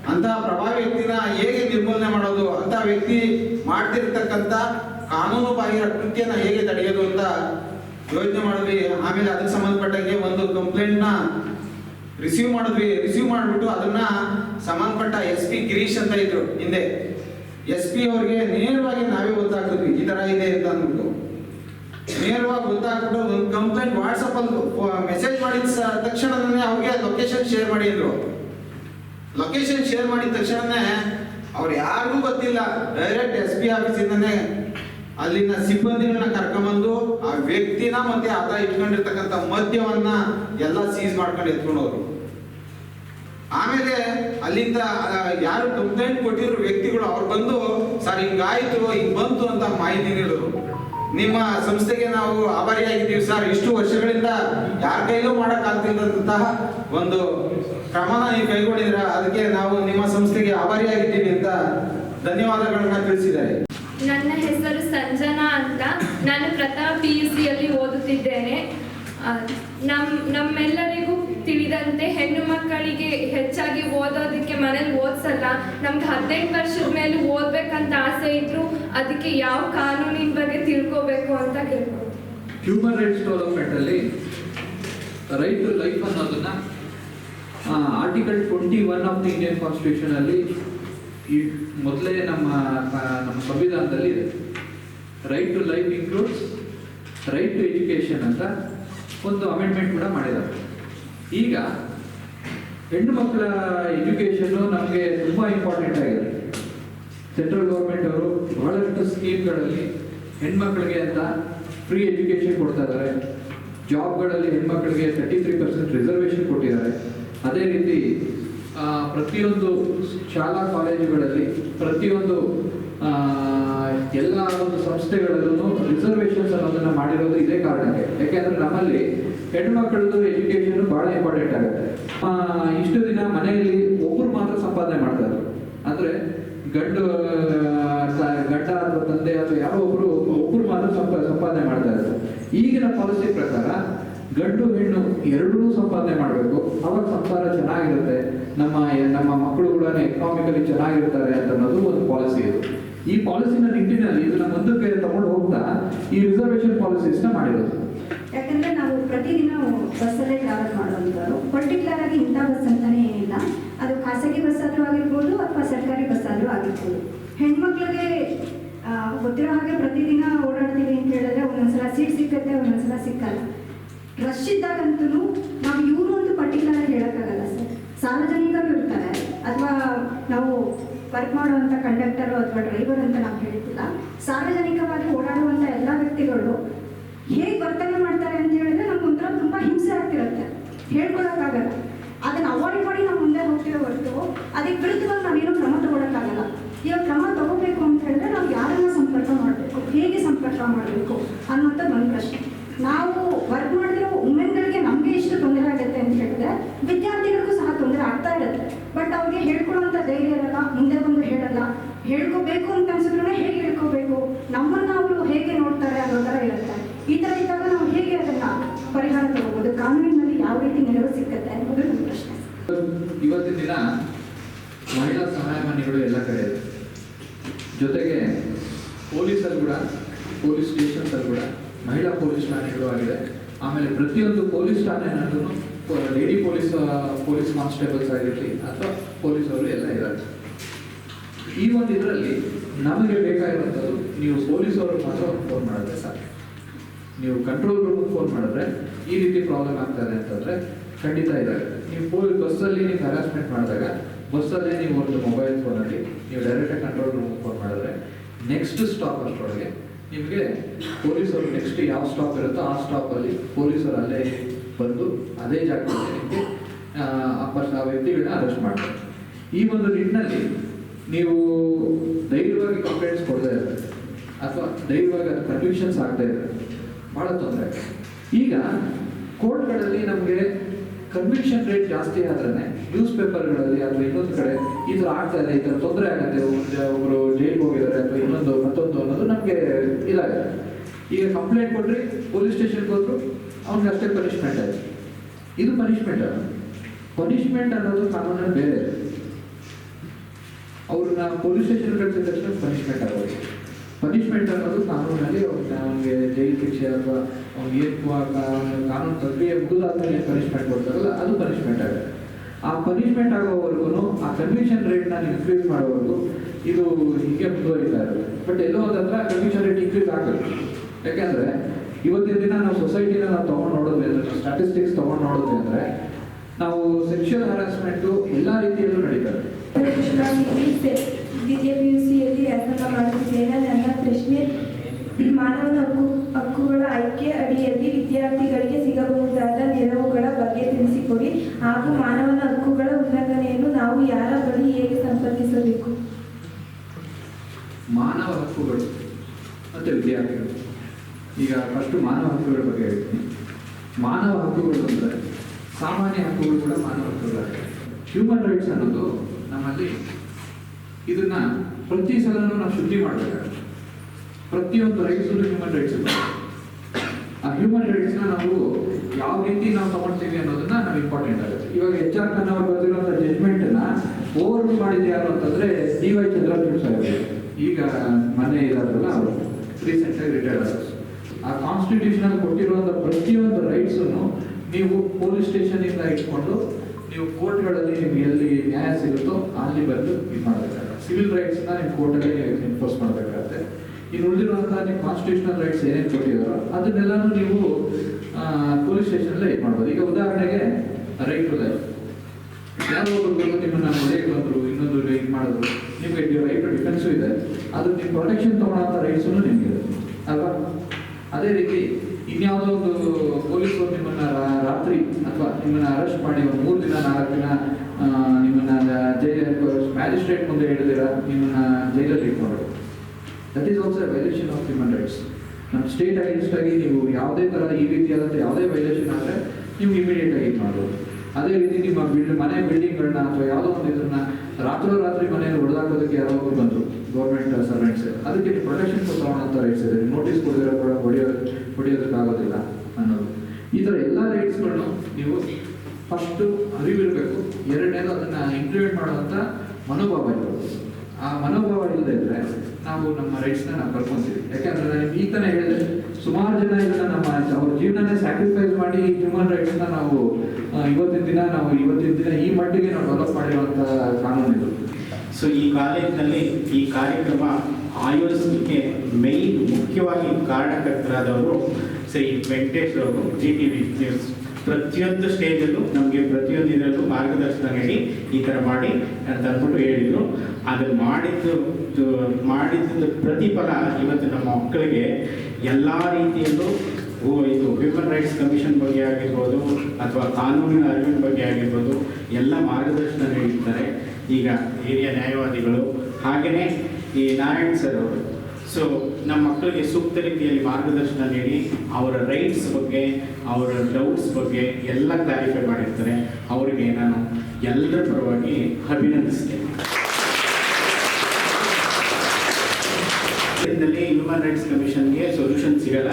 Speaker 6: ಅಂತ ಪ್ರಭಾವಿ ವ್ಯಕ್ತಿನ ಹೇಗೆ ನಿರ್ಮೂಲನೆ ಮಾಡೋದು? ಅಂತ ವ್ಯಕ್ತಿ ಮಾಡ್ತಿರ್ತಕ್ಕಂಥ ಕಾನೂನು ಬಾಹಿರ ಕೃತ್ಯನ ಹೇಗೆ ತಡೆಯೋದು ಅಂತ ಯೋಚನೆ ಮಾಡಿದ್ವಿ. ಆಮೇಲೆ ಅದಕ್ಕೆ ಸಂಬಂಧಪಟ್ಟಂಗೆ ಒಂದು ಕಂಪ್ಲೇಂಟ್ನ ರಿಸೀವ್ ಮಾಡಿದ್ವಿ. ರಿಸೀವ್ ಮಾಡಿಬಿಟ್ಟು ಅದನ್ನ ಸಂಬಂಧಪಟ್ಟ ಎಸ್ ಪಿ ಗಿರೀಶ್ ಅಂತ ಇದ್ರು ಹಿಂದೆ. ಎಸ್ ಪಿ ಅವ್ರಿಗೆ ನೇರವಾಗಿ ನಾವೇ ಗೊತ್ತಾಗ್ತಿದ್ವಿ. ಈ ತರ ಇದೆ ಅಂತ ಅಂದ್ಬಿಟ್ಟು. ನೇರವಾಗಿ ಗೊತ್ತಾಗ್ಬಿಟ್ಟು ಒಂದು ಕಂಪ್ಲೇಂಟ್ ವಾಟ್ಸಪ್ ಅಲ್ಲಿ ಮೆಸೇಜ್ ಮಾಡಿದ ತಕ್ಷಣನೇ ಅವ್ರಿಗೆ ಲೊಕೇಶನ್ ಶೇರ್ ಮಾಡಿದ್ರು. ಲೊಕೇಶನ್ ಶೇರ್ ಮಾಡಿದ ತಕ್ಷಣನೇ ಅವ್ರು ಯಾರಿಗೂ ಗೊತ್ತಿಲ್ಲ. ಡೈರೆಕ್ಟ್ ಎಸ್ ಪಿ ಆಫೀಸಿಂದನೇ ಅಲ್ಲಿನ ಸಿಬ್ಬಂದಿಗಳನ್ನ ಕರ್ಕೊಂಡ್ಬಂದು ಆ ವ್ಯಕ್ತಿನ ಮತ್ತೆ ಆತ ಇಟ್ಕೊಂಡಿರ್ತಕ್ಕಂಥ ಮದ್ಯವನ್ನ ಎಲ್ಲ ಸೀಸ್ ಮಾಡ್ಕೊಂಡು ಎತ್ಕೊಂಡವ್ರು ಆಮೇಲೆ ಅಲ್ಲಿಂದ ಯಾರು ಕಂಪ್ಲೇಂಟ್ ಕೊಟ್ಟಿರೋ ವ್ಯಕ್ತಿಗಳು ಅವ್ರು ಬಂದು, ಸರ್ ಹಿಂಗಾಯ್ತು, ಹಿಂಗ್ ಬಂತು ಅಂತ ಮಾಹಿತಿ ನೀಡಿದ್ರು. ನಿಮ್ಮ ಸಂಸ್ಥೆಗೆ ನಾವು ಆಭಾರಿಯಾಗಿದ್ದೀವಿ ಸರ್. ಇಷ್ಟು ವರ್ಷಗಳಿಂದ ಯಾರ ಕೈಲೂ ಮಾಡಕ್ ಆಗ್ತಿಲ್ಲದಂತಹ ಒಂದು ಕ್ರಮನ ನೀವು ಕೈಗೊಂಡಿದ್ರ ಅದಕ್ಕೆ ನಾವು ನಿಮ್ಮ ಸಂಸ್ಥೆಗೆ ಆಭಾರಿಯಾಗಿದ್ದೀವಿ ಅಂತ ಧನ್ಯವಾದಗಳನ್ನ ತಿಳಿಸಿದ್ದಾರೆ.
Speaker 7: ನನ್ನ ಹೆಸರು ಸಂಜನಾ ಅಂತ. ನಾನು ಪ್ರತಾಪ್ ಪಿ ಯು ಸಿಯಲ್ಲಿ ಓದುತ್ತಿದ್ದೇನೆ. ನಮ್, ನಮ್ಮೆಲ್ಲರಿಗೂ ತಿಳಿದಂತೆ ಹೆಣ್ಣು ಮಕ್ಕಳಿಗೆ ಹೆಚ್ಚಾಗಿ ಓದೋದಕ್ಕೆ ಮನೇಲಿ ಓದಿಸಲ್ಲ? ನಮ್ಗೆ ಹದಿನೆಂಟು ವರ್ಷದ ಮೇಲೆ ಓದ್ಬೇಕಂತ ಆಸೆ ಇದ್ರು ಅದಕ್ಕೆ ಯಾವ ಕಾನೂನಿನ ಬಗ್ಗೆ ತಿಳ್ಕೋಬೇಕು ಅಂತ ಕೇಳ್ಬೋದು
Speaker 5: ಹ್ಯೂಮನ್ ರೈಟ್ಸ್ ಡೆವಲಪ್ಮೆಂಟ್ ಅಲ್ಲಿ ರೈಟ್ ಟು ಲೈಫ್ ಅನ್ನೋದನ್ನ article twenty one of the Indian constitution ಅಲ್ಲಿ ಈ ಮೊದಲೇ ನಮ್ಮ ನಮ್ಮ ಸಂವಿಧಾನದಲ್ಲಿ ಇದೆ. Right to life includes right to education ಅಂತ ಒಂದು ಅಮೆಂಡ್ಮೆಂಟ್ ಕೂಡ ಮಾಡಿದ್ದಾರೆ. ಈಗ ಹೆಣ್ಣು ಮಕ್ಕಳ ಎಜುಕೇಶನ್ ನಮಗೆ ತುಂಬ ಇಂಪಾರ್ಟೆಂಟ್ ಆಗಿದೆ. ಸೆಂಟ್ರಲ್ ಗೌರ್ಮೆಂಟ್ ಅವರು ಬಹಳಷ್ಟು ಸ್ಕೀಮ್ಗಳಲ್ಲಿ ಹೆಣ್ಮಕ್ಳಿಗೆ ಅಂತ ಫ್ರೀ ಎಜುಕೇಷನ್ ಕೊಡ್ತಾ ಇದ್ದಾರೆ. ಜಾಬ್ಗಳಲ್ಲಿ ಹೆಣ್ಮಕ್ಳಿಗೆ ತರ್ಟಿ ತ್ರೀ ಪರ್ಸೆಂಟ್ ರಿಸರ್ವೇಶನ್ ಕೊಟ್ಟಿದ್ದಾರೆ. ಅದೇ ರೀತಿ ಪ್ರತಿಯೊಂದು ಶಾಲಾ ಕಾಲೇಜುಗಳಲ್ಲಿ ಪ್ರತಿಯೊಂದು ಎಲ್ಲ ಒಂದು ಸಂಸ್ಥೆಗಳಲ್ಲೂ ರಿಸರ್ವೇಶನ್ಸ್ ಅನ್ನೋದನ್ನು ಮಾಡಿರೋದು ಇದೇ ಕಾರಣಕ್ಕೆ. ಯಾಕೆಂದರೆ ನಮ್ಮಲ್ಲಿ ಹೆಣ್ಮಕ್ಳದ್ದು ಎಜುಕೇಶನ್ ಬಹಳ ಇಂಪಾರ್ಟೆಂಟ್ ಆಗುತ್ತೆ. ಇಷ್ಟು ದಿನ ಮನೆಯಲ್ಲಿ ಒಬ್ಬರು ಮಾತ್ರ ಸಂಪಾದನೆ ಮಾಡ್ತಾರೆ. ಅಂದ್ರೆ ಗಂಡು ಗಂಡ ಅಥವಾ ತಂದೆ ಅಥವಾ ಯಾರೋ ಒಬ್ರು ಒಬ್ರು ಮಾತ್ರ ಸಂಪ, ಸಂಪಾದನೆ ಮಾಡ್ತಾ ಇದ್ರು ಈಗಿನ ಪಾಲಿಸಿ ಪ್ರಕಾರ ಗಂಡು, ಹೆಣ್ಣು ಎರಡೂ ಸಂಪಾದನೆ ಮಾಡಬೇಕು. ಅವಾಗ ಸಂಸಾರ ಚೆನ್ನಾಗಿರುತ್ತೆ. ನಮ್ಮ ನಮ್ಮ ಮಕ್ಕಳು ಕೂಡ ಎಕನಾಮಿಕಲಿ ಚೆನ್ನಾಗಿರ್ತಾರೆ ಅಂತ ಅನ್ನೋದು ಒಂದು ಪಾಲಿಸಿ ಇದು. ಈ ಪಾಲಿಸಿನ ನಿಟ್ಟಿನಲ್ಲಿ ಇದನ್ನ ಮುಂದಕ್ಕೆ ತಗೊಂಡು ಹೋಗ್ತಾ ಈ ರಿಸರ್ವೇಶನ್ ಪಾಲಿಸೀಸ್ನ ಮಾಡಿರೋದು.
Speaker 8: ಯಾಕಂದ್ರೆ ನಾವು ಪ್ರತಿದಿನ ಬಸ್ಸಲ್ಲೇ ಟ್ರಾವೆಲ್ ಮಾಡುವಂಥವ್ರು. ಪರ್ಟಿಕ್ಯುಲರ್ ಆಗಿ ಇಂಥ ಬಸ್ ಅಂತಾನೆ ಏನಿಲ್ಲ ಅದು ಖಾಸಗಿ ಬಸ್ ಆದ್ರೂ ಆಗಿರ್ಬೋದು ಅಥವಾ ಸರ್ಕಾರಿ ಬಸ್ ಆದ್ರೂ ಆಗಿರ್ಬೋದು. ಹೆಣ್ಮಕ್ಳಿಗೆ ಗೊತ್ತಿರೋ ಹಾಗೆ ಪ್ರತಿದಿನ ಓಡಾಡ್ತೀವಿ ಅಂತ ಹೇಳಿದ್ರೆ ಒಂದೊಂದ್ಸಲ ಸೀಟ್ ಸಿಕ್ಕತ್ತೆ, ಒಂದೊಂದ್ಸಲ ಸಿಕ್ಕಲ್ಲ. ರಶ್ ಇದ್ದಾಗಂತೂ ನಾವು ಇವರು ಒಂದು ಪರ್ಟಿಕ್ಯುಲರ್ ಆಗಿ ಹೇಳೋಕ್ಕಾಗಲ್ಲ ಸರ್. ಸಾರ್ವಜನಿಕರು ಇರ್ತಾರೆ. ಅಥವಾ ನಾವು ವರ್ಕ್ ಮಾಡುವಂಥ ಕಂಡಕ್ಟರು ಅಥವಾ ಡ್ರೈವರ್ ಅಂತ ನಾವು ಹೇಳ್ತಿಲ್ಲ. ಸಾರ್ವಜನಿಕವಾಗಿ ಓಡಾಡುವಂಥ ಎಲ್ಲ ವ್ಯಕ್ತಿಗಳು ಹೇಗೆ ವರ್ತನೆ ಮಾಡ್ತಾರೆ ಅಂತ ಹೇಳಿದ್ರೆ ನಮ್ಗೆ ಒಂಥರ ತುಂಬ ಹಿಂಸೆ ಆಗ್ತಿರುತ್ತೆ. ಹೇಳ್ಕೊಳಕ್ಕಾಗಲ್ಲ. ಅದನ್ನ ಅವಾಯ್ಡ್ ಮಾಡಿ ನಾವು ಮುಂದೆ ಹೋಗ್ತಿರೋ ಹೊರತು ಅದಕ್ಕೆ ವಿರುದ್ಧವಾಗಿ ನಾವೇನು ಕ್ರಮ ತಗೊಳಕ್ಕಾಗಲ್ಲ. ಇವಾಗ ಕ್ರಮ ತಗೋಬೇಕು ಅಂತ ಹೇಳಿದ್ರೆ ನಾವು ಯಾರನ್ನ ಸಂಪರ್ಕ ಮಾಡಬೇಕು, ಹೇಗೆ ಸಂಪರ್ಕ ಮಾಡಬೇಕು ಅನ್ನೋಂಥದ್ದು ಒಂದು ಪ್ರಶ್ನೆ. ನಾವು ವರ್ಕ್ ಮಾಡಿರೋ ವುಮೆನ್ಗಳಿಗೆ ನಮಗೆ ಎಷ್ಟು ತೊಂದರೆ ಆಗುತ್ತೆ ಅಂತ ಹೇಳಿದ್ರೆ ವಿದ್ಯಾರ್ಥಿಗಳಿಗೂ ಸಹ ತೊಂದರೆ ಆಗ್ತಾ ಇರುತ್ತೆ. ಬಟ್ ಅವ್ರಿಗೆ ಹೇಳ್ಕೊಳ್ಳೋಂಥ ಧೈರ್ಯ ಇರಲ್ಲ, ಮುಂದೆ ಬಂದು ಹೇಳಲ್ಲ. ಹೇಳ್ಕೋಬೇಕು ಅಂತ ಅನ್ಸಿದ್ರು ಹೇಗೆ ಹೇಳ್ಕೋಬೇಕು? ನಮ್ಮನ್ನ ಅವರು ಹೇಗೆ ನೋಡ್ತಾರೆ ಅನ್ನೋ ಥರ ಇರುತ್ತೆ ಈ ಥರ ಇದ್ದಾಗ ನಾವು ಹೇಗೆ ಅದನ್ನ ಪರಿಹಾರ ತಗೋಬಹುದು ಕಾನೂನಿನಲ್ಲಿ ಯಾವ ರೀತಿ ನೆರವು ಸಿಕ್ಕತ್ತೆ ಅನ್ನೋದು ನನ್ನ ಪ್ರಶ್ನೆ
Speaker 5: ಇವತ್ತಿನ ದಿನ ಮಹಿಳಾ ಸಹಾಯವಾಣಿಗಳು ಎಲ್ಲ ಕಡೆ ಇದೆ. ಜೊತೆಗೆ ಪೊಲೀಸಲ್ಲಿ ಕೂಡ, ಪೊಲೀಸ್ ಸ್ಟೇಷನ್ಸಲ್ಲಿ ಕೂಡ, ಮಹಿಳಾ ಪೊಲೀಸ್ ಠಾಣೆಗಳು ಆಗಿದೆ. ಆಮೇಲೆ ಪ್ರತಿಯೊಂದು ಪೊಲೀಸ್ ಠಾಣೆನಾದ್ರೂ ಲೇಡಿ ಪೊಲೀಸ್ ಪೊಲೀಸ್ ಕಾನ್ಸ್ಟೇಬಲ್ಸ್ ಆಗಿರಲಿ ಅಥವಾ ಪೊಲೀಸವರು ಎಲ್ಲ ಇದ್ದಾರೆ. ಈ ಒಂದು ಇದರಲ್ಲಿ ನಮಗೆ ಬೇಕಾಗಿರುವಂಥದ್ದು ನೀವು ಪೊಲೀಸವರು ಮಾತ್ರ ಫೋನ್ ಮಾಡಿದ್ರೆ ಸಾಕು. ನೀವು ಕಂಟ್ರೋಲ್ ರೂಮ್ ಫೋನ್ ಮಾಡಿದ್ರೆ ಈ ರೀತಿ ಪ್ರಾಬ್ಲಮ್ ಆಗ್ತದೆ ಅಂತಂದರೆ ಖಂಡಿತ ಇದ್ದಾರೆ ನೀವು ಫುಲ್ ಬಸ್ಸಲ್ಲಿ ನೀವು ಹರಾಸ್ಮೆಂಟ್ ಮಾಡಿದಾಗ ಬಸ್ಸಲ್ಲಿ ನೀವು ಒಂದು ಮೊಬೈಲ್ ಫೋನಲ್ಲಿ ನೀವು ಡೈರೆಕ್ಟಾಗಿ ಕಂಟ್ರೋಲ್ ರೂಮ್ ಫೋನ್ ಮಾಡಿದ್ರೆ ನೆಕ್ಸ್ಟ್ ಸ್ಟಾಪ್ ಅಷ್ಟರೊಳಗೆ ನಿಮಗೆ ಪೊಲೀಸರು ನೆಕ್ಸ್ಟ್ ಯಾವ ಸ್ಟಾಪ್ ಇರುತ್ತೋ ಆ ಸ್ಟಾಪಲ್ಲಿ ಪೊಲೀಸರು ಅಲ್ಲೇ ಬಂದು ಅದೇ ಜಾಗದಲ್ಲಿ ನಿಮಗೆ ಆ, ಪರ್ಸ ಆ ವ್ಯಕ್ತಿಗಳನ್ನ ಅರೆಸ್ಟ್ ಮಾಡ್ತಾರೆ. ಈ ಒಂದು ನಿಟ್ಟಿನಲ್ಲಿ ನೀವು ಧೈರ್ಯವಾಗಿ ಕಂಪ್ಲೇಂಟ್ಸ್ ಕೊಡ್ತಾ ಇದ್ದಾರೆ ಅಥವಾ ಧೈರ್ಯವಾಗಿ ಅದು ಕನ್ವಿಕ್ಷನ್ಸ್ ಆಗ್ತಾ ಇದ್ದಾರೆ ಭಾಳ ತೊಂದರೆ ಈಗ ಕೋರ್ಟ್ಗಳಲ್ಲಿ ನಮಗೆ ಕನ್ವಿಕ್ಷನ್ ರೇಟ್ ಜಾಸ್ತಿ ಆದ್ರೆ ನ್ಯೂಸ್ ಪೇಪರ್ಗಳಲ್ಲಿ ಅಥವಾ ಇನ್ನೊಂದು ಕಡೆ ಈ ಥರ ಆಗ್ತಾ ಇದೆ, ಈ ತೊಂದರೆ ಆಗುತ್ತೆ ಒಬ್ಬರು ಜೈಲಿಗೆ ಹೋಗಿದ್ದಾರೆ ಅಥವಾ ಇನ್ನೊಂದು, ಮತ್ತೊಂದು ಅನ್ನೋದು ನಮಗೆ ಇದಾಗುತ್ತೆ. ಈಗ ಕಂಪ್ಲೇಂಟ್ ಕೊಟ್ರಿ ಪೊಲೀಸ್ ಸ್ಟೇಷನ್ಗೆ ಹೋದ್ರು, ಅವ್ನಿಗೆ ಅಷ್ಟೇ ಪನಿಷ್ಮೆಂಟ್ ಆಯ್ತು. ಇದು ಪನಿಷ್ಮೆಂಟ್ ಪನಿಷ್ಮೆಂಟ್ ಅನ್ನೋದು ಕಾನೂನಲ್ಲಿ ಬೇರೆ. ಅವರು ಅವ್ರನ್ನ ಪೊಲೀಸ್ ಸ್ಟೇಷನ್ ಕಳಿಸಿದ ತಕ್ಷಣ ಪನಿಷ್ಮೆಂಟ್ ಆಗೋದು. ಪನಿಷ್ಮೆಂಟ್ ಅನ್ನೋದು ಕಾನೂನಲ್ಲಿ ಅವ್ರಿಗೆ ಜೈಲ್ ಶಿಕ್ಷೆ ಅಥವಾ ಏನು ಕಾನೂನು ಪ್ರಕ್ರಿಯೆ ಮುಗಿದಾದ್ಮೇಲೆ ಪನಿಷ್ಮೆಂಟ್ ಕೊಡ್ತಾರಲ್ಲ, ಅದು ಪನಿಷ್ಮೆಂಟ್ ಆಗುತ್ತೆ. ಆ ಪನಿಷ್ಮೆಂಟ್ ಆಗೋವರೆಗೂ ಆ ಕನ್ವಿಷನ್ ರೇಟ್ನ ಇನ್ಕ್ರೀಸ್ ಮಾಡೋವರೆಗೂ ಇದು ಹೀಗೆ ಮುಂದುವರಿತಾ ಇರುತ್ತೆ. ಬಟ್ ಎಲ್ಲೋ ಆ ಕನ್ವಿಷನ್ ರೇಟ್ ಇನ್ಕ್ರೀಸ್ ಆಗಲ್ಲ ಯಾಕೆಂದ್ರೆ ಇವತ್ತಿನ ದಿನ ನಾವು ಸೊಸೈಟಿನ ನಾವು ತೊಗೊಂಡು ನೋಡೋದ್ರೆ ಅಂದ್ರೆ ಸ್ಟಾಟಿಸ್ಟಿಕ್ಸ್ ತೊಗೊಂಡು ನೋಡೋದ್ರೆ ಅಂದ್ರೆ, ನಾವು ಸೆಕ್ಷುಯಲ್ ಹರಾಸ್ಮೆಂಟು ಎಲ್ಲ ರೀತಿಯಲ್ಲೂ ನಡೀತಾರೆ
Speaker 8: ದ್ವಿತೀಯ ಪಿ ಸಿಯಲ್ಲಿ ಮಾನವನ ಹಕ್ಕು ಹಕ್ಕುಗಳ ಆಯ್ಕೆ ಅಡಿಯಲ್ಲಿ ವಿದ್ಯಾರ್ಥಿಗಳಿಗೆ ಸಿಗಬಹುದಾದ ನೆರವುಗಳ ಬಗ್ಗೆ ತಿಳಿಸಿಕೊಡಿ. ಹಾಗೂ ಮಾನವನ ಹಕ್ಕುಗಳ ಉಲ್ಲಂಘನೆಯನ್ನು ನಾವು ಯಾರ ಬಳಿ ಹೇಗೆ ಸಂಪರ್ಕಿಸಬೇಕು?
Speaker 5: ಮಾನವ ಹಕ್ಕುಗಳು ಮತ್ತು ವಿದ್ಯಾರ್ಥಿಗಳು. ಈಗ ಫಸ್ಟ್ ಮಾನವ ಹಕ್ಕುಗಳ ಬಗ್ಗೆ ಹೇಳ್ತೀನಿ. ಮಾನವ ಹಕ್ಕುಗಳು ಅಂದರೆ ಸಾಮಾನ್ಯ ಹಕ್ಕುಗಳು ಕೂಡ ಮಾನವ ಹಕ್ಕುಗಳಾಗಿವೆ. ಹ್ಯೂಮನ್ ರೈಟ್ಸ್ ಅನ್ನೋದು ನಮ್ಮಲ್ಲಿ ಇದನ್ನ ಪ್ರತಿ ಸಲನೂ ನಾವು ಶುದ್ಧಿ ಮಾಡಬೇಕಾಗುತ್ತೆ. ಪ್ರತಿಯೊಂದು ರೈಟ್ಸ್ ಹ್ಯೂಮನ್ ರೈಟ್ಸ್ ಆ ಹ್ಯೂಮನ್ ರೈಟ್ಸ್ನ ನಾವು ಯಾವ ರೀತಿ ನಾವು ತಗೊಳ್ತೀವಿ ಅನ್ನೋದನ್ನ ನಾವು ಇಂಪಾರ್ಟೆಂಟ್ ಆಗುತ್ತೆ. ಇವಾಗ ಎಚ್ ಆರ್ ಖಾನ್ ಅವರು ಜಜ್ಮೆಂಟ್ನ ಓವರ್ ಮಾಡಿದ್ದು ಯಾರು ಅಂತಂದ್ರೆ ಡಿ ವೈ ಚಂದ್ರಚೂಡ್ ಸಾಹೇಬ್ ಈಗ ಮನೆ ಇರೋದ್ರಲ್ಲ ಅವರು. ರೀಸೆಂಟಾಗಿ ರಿಟೈರ್ಡ್ ಆದರು ಆ ಕಾನ್ಸ್ಟಿಟ್ಯೂಷನ್ ಕೊಟ್ಟಿರುವಂಥ ಪ್ರತಿಯೊಂದು ರೈಟ್ಸ್ ನೀವು ಪೊಲೀಸ್ ಸ್ಟೇಷನ್ ಇಂದ ಇಟ್ಕೊಂಡು ನೀವು ಕೋರ್ಟ್ಗಳಲ್ಲಿ ನಿಮ್ಗೆ ಎಲ್ಲಿ ನ್ಯಾಯ ಸಿಗುತ್ತೋ ಅಲ್ಲಿ ಬಂದು ಇದು ಮಾಡಬೇಕಾಗುತ್ತೆ. ಸಿವಿಲ್ ರೈಟ್ಸ್ ರೈಟ್ಸ್ನ ಕೋರ್ಟ್ ಕೋರ್ಟಲ್ಲಿ ಎನ್ಫೋರ್ಸ್ ಮಾಡಬೇಕಾಗುತ್ತೆ. ಇನ್ನು ಉಳಿದಿರುವಂತಹ ನಿಮ್ಮ ಕಾನ್ಸ್ಟಿಟ್ಯೂಷನಲ್ ರೈಟ್ಸ್ ಏನೇನು ಕೊಟ್ಟಿದಾರೋ ಅದನ್ನೆಲ್ಲಾನು ನೀವು ಪೊಲೀಸ್ ಸ್ಟೇಷನ್ ಇದು ಮಾಡ್ಬೋದು. ಈಗ ಉದಾಹರಣೆಗೆ ರೈಟ್ ಟು ಲೈಫ್ ಯಾರೋ ಒಬ್ಬರು ನಿಮ್ಮನ್ನ ಹೊಡೆಯಕ್ಕೆ ಬಂದರು, ಇನ್ನೊಂದು ರೈಟ್ ಮಾಡಿದ್ರು, ನಿಮಗೆ ರೈಟ್ ಟು ಡಿಫೆನ್ಸು ಇದೆ. ಅದು ನೀವು ಪ್ರೊಟೆಕ್ಷನ್ ತೊಗೊಳೋಂಥ ರೈಟ್ಸು ನಿಮಗೆ ಅಲ್ವಾ? ಅದೇ ರೀತಿ ಇನ್ಯಾವುದೋ ಒಂದು ಪೊಲೀಸರು ನಿಮ್ಮನ್ನ ರಾತ್ರಿ ಅಥವಾ ನಿಮ್ಮನ್ನ ಅರೆಸ್ಟ್ ಮಾಡಿ ಒಂದು ಮೂರು ದಿನ, ನಾಲ್ಕು ದಿನ ನಿಮ್ಮನ್ನ ಜೈಲ ಮ್ಯಾಜಿಸ್ಟ್ರೇಟ್ ಮುಂದೆ ಹಿಡಿದಿರ ನಿಮ್ಮನ್ನ ಜೈಲಲ್ಲಿ ಇಟ್ಕೊಂಡು that is also violation of human rights ನಮ್ಮ ಸ್ಟೇಟ್ ಅಗೇನ್ಸ್ಟ್ ಆಗಿ ನೀವು ಯಾವುದೇ ಥರ ಈ ರೀತಿಯಾದಂಥ ಯಾವುದೇ ವೈಲೇಷನ್ ಆದರೆ ನೀವು ಇಮಿಡಿಯೇಟ್ ಆಗಿ ಮಾಡ್ಬೋದು. ಅದೇ ರೀತಿ ನಿಮ್ಮ ಬಿಲ್ಡ್ ಮನೆ ಬಿಲ್ಡಿಂಗ್ಗಳನ್ನ ಅಥವಾ ಯಾವುದೋ ಒಂದು ಇದನ್ನ ರಾತ್ರೋರಾತ್ರಿ ಮನೆಯನ್ನು ಹೊಡೆದಾಕೋದಕ್ಕೆ ಯಾರೋ ಒಬ್ರು ಬಂದರು ಗೌರ್ಮೆಂಟ್ ಸರ್ವೆಂಟ್ಸ್ ಅದಕ್ಕೆ ಪ್ರೊಟೆಕ್ಷನ್ ತಗೊಳ್ಳೋಂಥ ರೈಟ್ಸ್ ಇದೆ. ನೋಟಿಸ್ ಕೊಡಿದ್ರೆ ಕೂಡ ಹೊಡೆಯೋ, ಹೊಡೆಯೋದಕ್ಕಾಗೋದಿಲ್ಲ ಅನ್ನೋದು. ಈ ಥರ ಎಲ್ಲ ರೈಟ್ಸ್ಗಳನ್ನು ನೀವು ಫಸ್ಟು ಅರಿವಿರಬೇಕು. ಎರಡನೇದು ಅದನ್ನು ಇಂಪ್ಲಿಮೆಂಟ್ ಮಾಡುವಂಥ ಮನೋಭಾವ ಇರಬೇಕು ಆ ಮನೋಭಾವ ಇಲ್ಲದೆ ಇದ್ರೆ ನಾವು ನಮ್ಮ ರೈಟ್ಸ್ನ ನಾವು ಕರ್ಕೊಂತೀವಿ ಯಾಕಂದ್ರೆ ನಾನು ಈ ತನ ಹೇಳಿದೆ ಸುಮಾರು ಜನ ಇಲ್ಲ ನಮ್ಮ ಅವ್ರ ಜೀವನನೇ ಸ್ಯಾಕ್ರಿಫೈಸ್ ಮಾಡಿ ಹ್ಯೂಮನ್ ರೈಟ್ಸ್ನ ನಾವು ಇವತ್ತಿನ ದಿನ ನಾವು ಇವತ್ತಿನ ದಿನ ಈ ಮಟ್ಟಿಗೆ ನಾವು ಡೆವಲಪ್ ಮಾಡಿರುವಂಥ ಕಾನೂನು ಇದು.
Speaker 9: ಸೊ ಈ ಕಾಲೇಜಿನಲ್ಲಿ ಈ ಕಾರ್ಯಕ್ರಮ ಆಯೋಜಿಸಲಿಕ್ಕೆ ಮೇನ್ ಮುಖ್ಯವಾಗಿ ಕಾರಣಕರ್ತರಾದವರು ಶ್ರೀ ವೆಂಕಟೇಶ್ ಅವರು ಜಿ ಟಿ ವಿ ನ್ಯೂಸ್ ಪ್ರತಿಯೊಂದು ಸ್ಟೇಜಲ್ಲೂ ನಮಗೆ ಪ್ರತಿಯೊಂದು ಇದರಲ್ಲೂ ಮಾರ್ಗದರ್ಶನ ನೀಡಿ ಈ ಥರ ಮಾಡಿ ಅಂತ ಅಂದ್ಬಿಟ್ಟು ಹೇಳಿದರು. ಅದನ್ನು ಮಾಡಿದ್ದು ಮಾಡಿದ್ದು ಪ್ರತಿಫಲ ಇವತ್ತು ನಮ್ಮ ಮಕ್ಕಳಿಗೆ ಎಲ್ಲ ರೀತಿಯಲ್ಲೂ, ಓ, ಇದು ಹ್ಯೂಮನ್ ರೈಟ್ಸ್ ಕಮಿಷನ್ ಬಗ್ಗೆ ಆಗಿರ್ಬೋದು ಅಥವಾ ಕಾನೂನಿನ ಅರಿವಿನ ಬಗ್ಗೆ ಆಗಿರ್ಬೋದು ಎಲ್ಲ ಮಾರ್ಗದರ್ಶನ ನೀಡಿರ್ತಾರೆ ಈಗ ಹಿರಿಯ ನ್ಯಾಯವಾದಿಗಳು ಹಾಗೆಯೇ ಈ ನಾರಾಯಣ್ ಸರ್ ಅವರು ಸೊ ನಮ್ಮ ಮಕ್ಕಳಿಗೆ ಸೂಕ್ತ ರೀತಿಯಲ್ಲಿ ಮಾರ್ಗದರ್ಶನ ನೀಡಿ, ಅವರ ರೈಟ್ಸ್ ಬಗ್ಗೆ, ಅವರ ಡೌಟ್ಸ್ ಬಗ್ಗೆ ಎಲ್ಲ ಕ್ಲಾರಿಫೈ ಮಾಡಿರ್ತಾರೆ. ಅವರಿಗೆ ನಾನು ಎಲ್ಲರ ಪರವಾಗಿ ಅಭಿನಂದಿಸ್ತೇನೆ. ಹ್ಯೂಮನ್ ರೈಟ್ಸ್ ಕಮಿಷನ್ಗೆ ಸೊಲ್ಯೂಷನ್ ಸಿಗಲ್ಲ.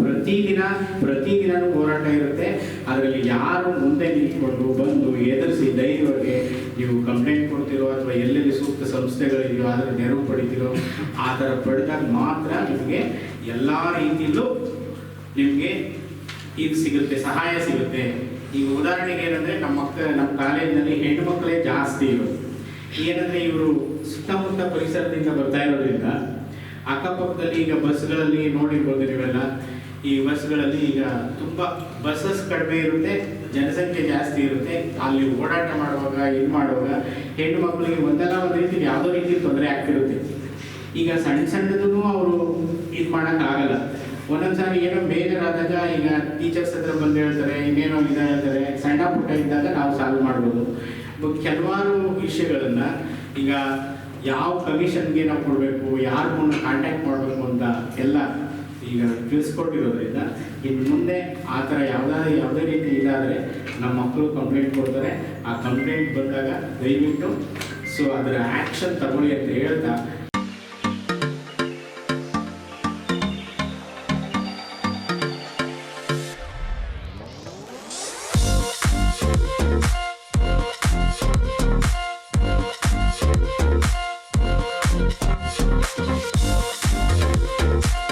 Speaker 9: ಪ್ರತಿದಿನ, ಪ್ರತಿದಿನನೂ ಹೋರಾಟ ಇರುತ್ತೆ. ಅದರಲ್ಲಿ ಯಾರು ಮುಂದೆ ನಿಂತ್ಕೊಂಡು ಬಂದು ಎದುರಿಸಿ ಧೈರ್ಯವಾಗಿ ನೀವು ಕಂಪ್ಲೇಂಟ್ ಕೊಡ್ತಿರೋ ಅಥವಾ ಎಲ್ಲೆಲ್ಲಿ ಸೂಕ್ತ ಸಂಸ್ಥೆಗಳಿದೆಯೋ ಅದರ ನೆರವು ಪಡಿತೀರೋ ಆ ಥರ ಪಡೆದಾಗ ಮಾತ್ರ ನಿಮಗೆ ಎಲ್ಲ ರೀತಿಯಲ್ಲೂ ನಿಮಗೆ ಇದು ಸಿಗುತ್ತೆ, ಸಹಾಯ ಸಿಗುತ್ತೆ. ಈಗ ಉದಾಹರಣೆಗೆ ಏನಂದ್ರೆ ನಮ್ಮ ಮಕ್ಕ ನಮ್ಮ ಕಾಲೇಜಿನಲ್ಲಿ ಹೆಣ್ಣು ಮಕ್ಕಳೇ ಜಾಸ್ತಿ ಇರೋದು. ಏನಂದ್ರೆ ಇವರು ಸುತ್ತಮುತ್ತ ಪರಿಸರದಿಂದ ಬರ್ತಾ ಇರೋದ್ರಿಂದ ಅಕ್ಕಪಕ್ಕದಲ್ಲಿ ಈಗ ಬಸ್ಗಳಲ್ಲಿ ನೋಡಿರ್ಬೋದು ನೀವೆಲ್ಲ, ಈ ಬಸ್ಗಳಲ್ಲಿ ಈಗ ತುಂಬಾ ಬಸ್ಸಸ್ ಕಡಿಮೆ ಇರುತ್ತೆ. ಜನಸಂಖ್ಯೆ ಜಾಸ್ತಿ ಇರುತ್ತೆ, ಅಲ್ಲಿ ಓಡಾಟ ಮಾಡುವಾಗ, ಇದು ಮಾಡುವಾಗ ಹೆಣ್ಣು ಮಕ್ಕಳಿಗೆ ಒಂದಲ್ಲ ಒಂದು ರೀತಿ ಯಾವುದೋ ರೀತಿ ತೊಂದರೆ ಆಗ್ತಿರುತ್ತೆ. ಈಗ ಸಣ್ಣ ಸಣ್ಣದೂ ಅವರು ಇದು ಮಾಡೋಕ್ಕಾಗಲ್ಲ. ಒಂದೊಂದ್ಸಾರಿ ಏನೋ ಬೇಜಾರಾದಾಗ ಈಗ ಟೀಚರ್ಸ್ ಹತ್ರ ಬಂದು ಹೇಳ್ತಾರೆ, ಇನ್ನೇನೋ ಇದು ಹೇಳ್ತಾರೆ, ಸಣ್ಣ ಪುಟ್ಟ ಇದ್ದಾಗ ನಾವು ಸಾಲ್ವ್ ಮಾಡ್ಬೋದು. ಕೆಲವಾರು ವಿಷಯಗಳನ್ನು ಈಗ ಯಾವ ಕಮಿಷನ್ಗೆ ನಾವು ಕೊಡಬೇಕು, ಯಾರು ಕಾಂಟ್ಯಾಕ್ಟ್ ಮಾಡಬೇಕು ಅಂತ ಎಲ್ಲ ಈಗ ತಿಳಿಸ್ಕೊಟ್ಟಿರೋದ್ರಿಂದ ಇನ್ನು ಮುಂದೆ ಆ ಥರ ಯಾವುದಾದ್ರು ಯಾವುದೇ ರೀತಿ ಇದಾದರೆ ನಮ್ಮ ಮಕ್ಕಳು ಕಂಪ್ಲೇಂಟ್ ಕೊಡ್ತಾರೆ ಆ ಕಂಪ್ಲೇಂಟ್ ಬಂದಾಗ ದಯವಿಟ್ಟು ಸೊ ಅದರ ಆ್ಯಕ್ಷನ್ ತಗೊಳ್ಳಿ ಅಂತ ಹೇಳ್ತಾ
Speaker 1: Thank you.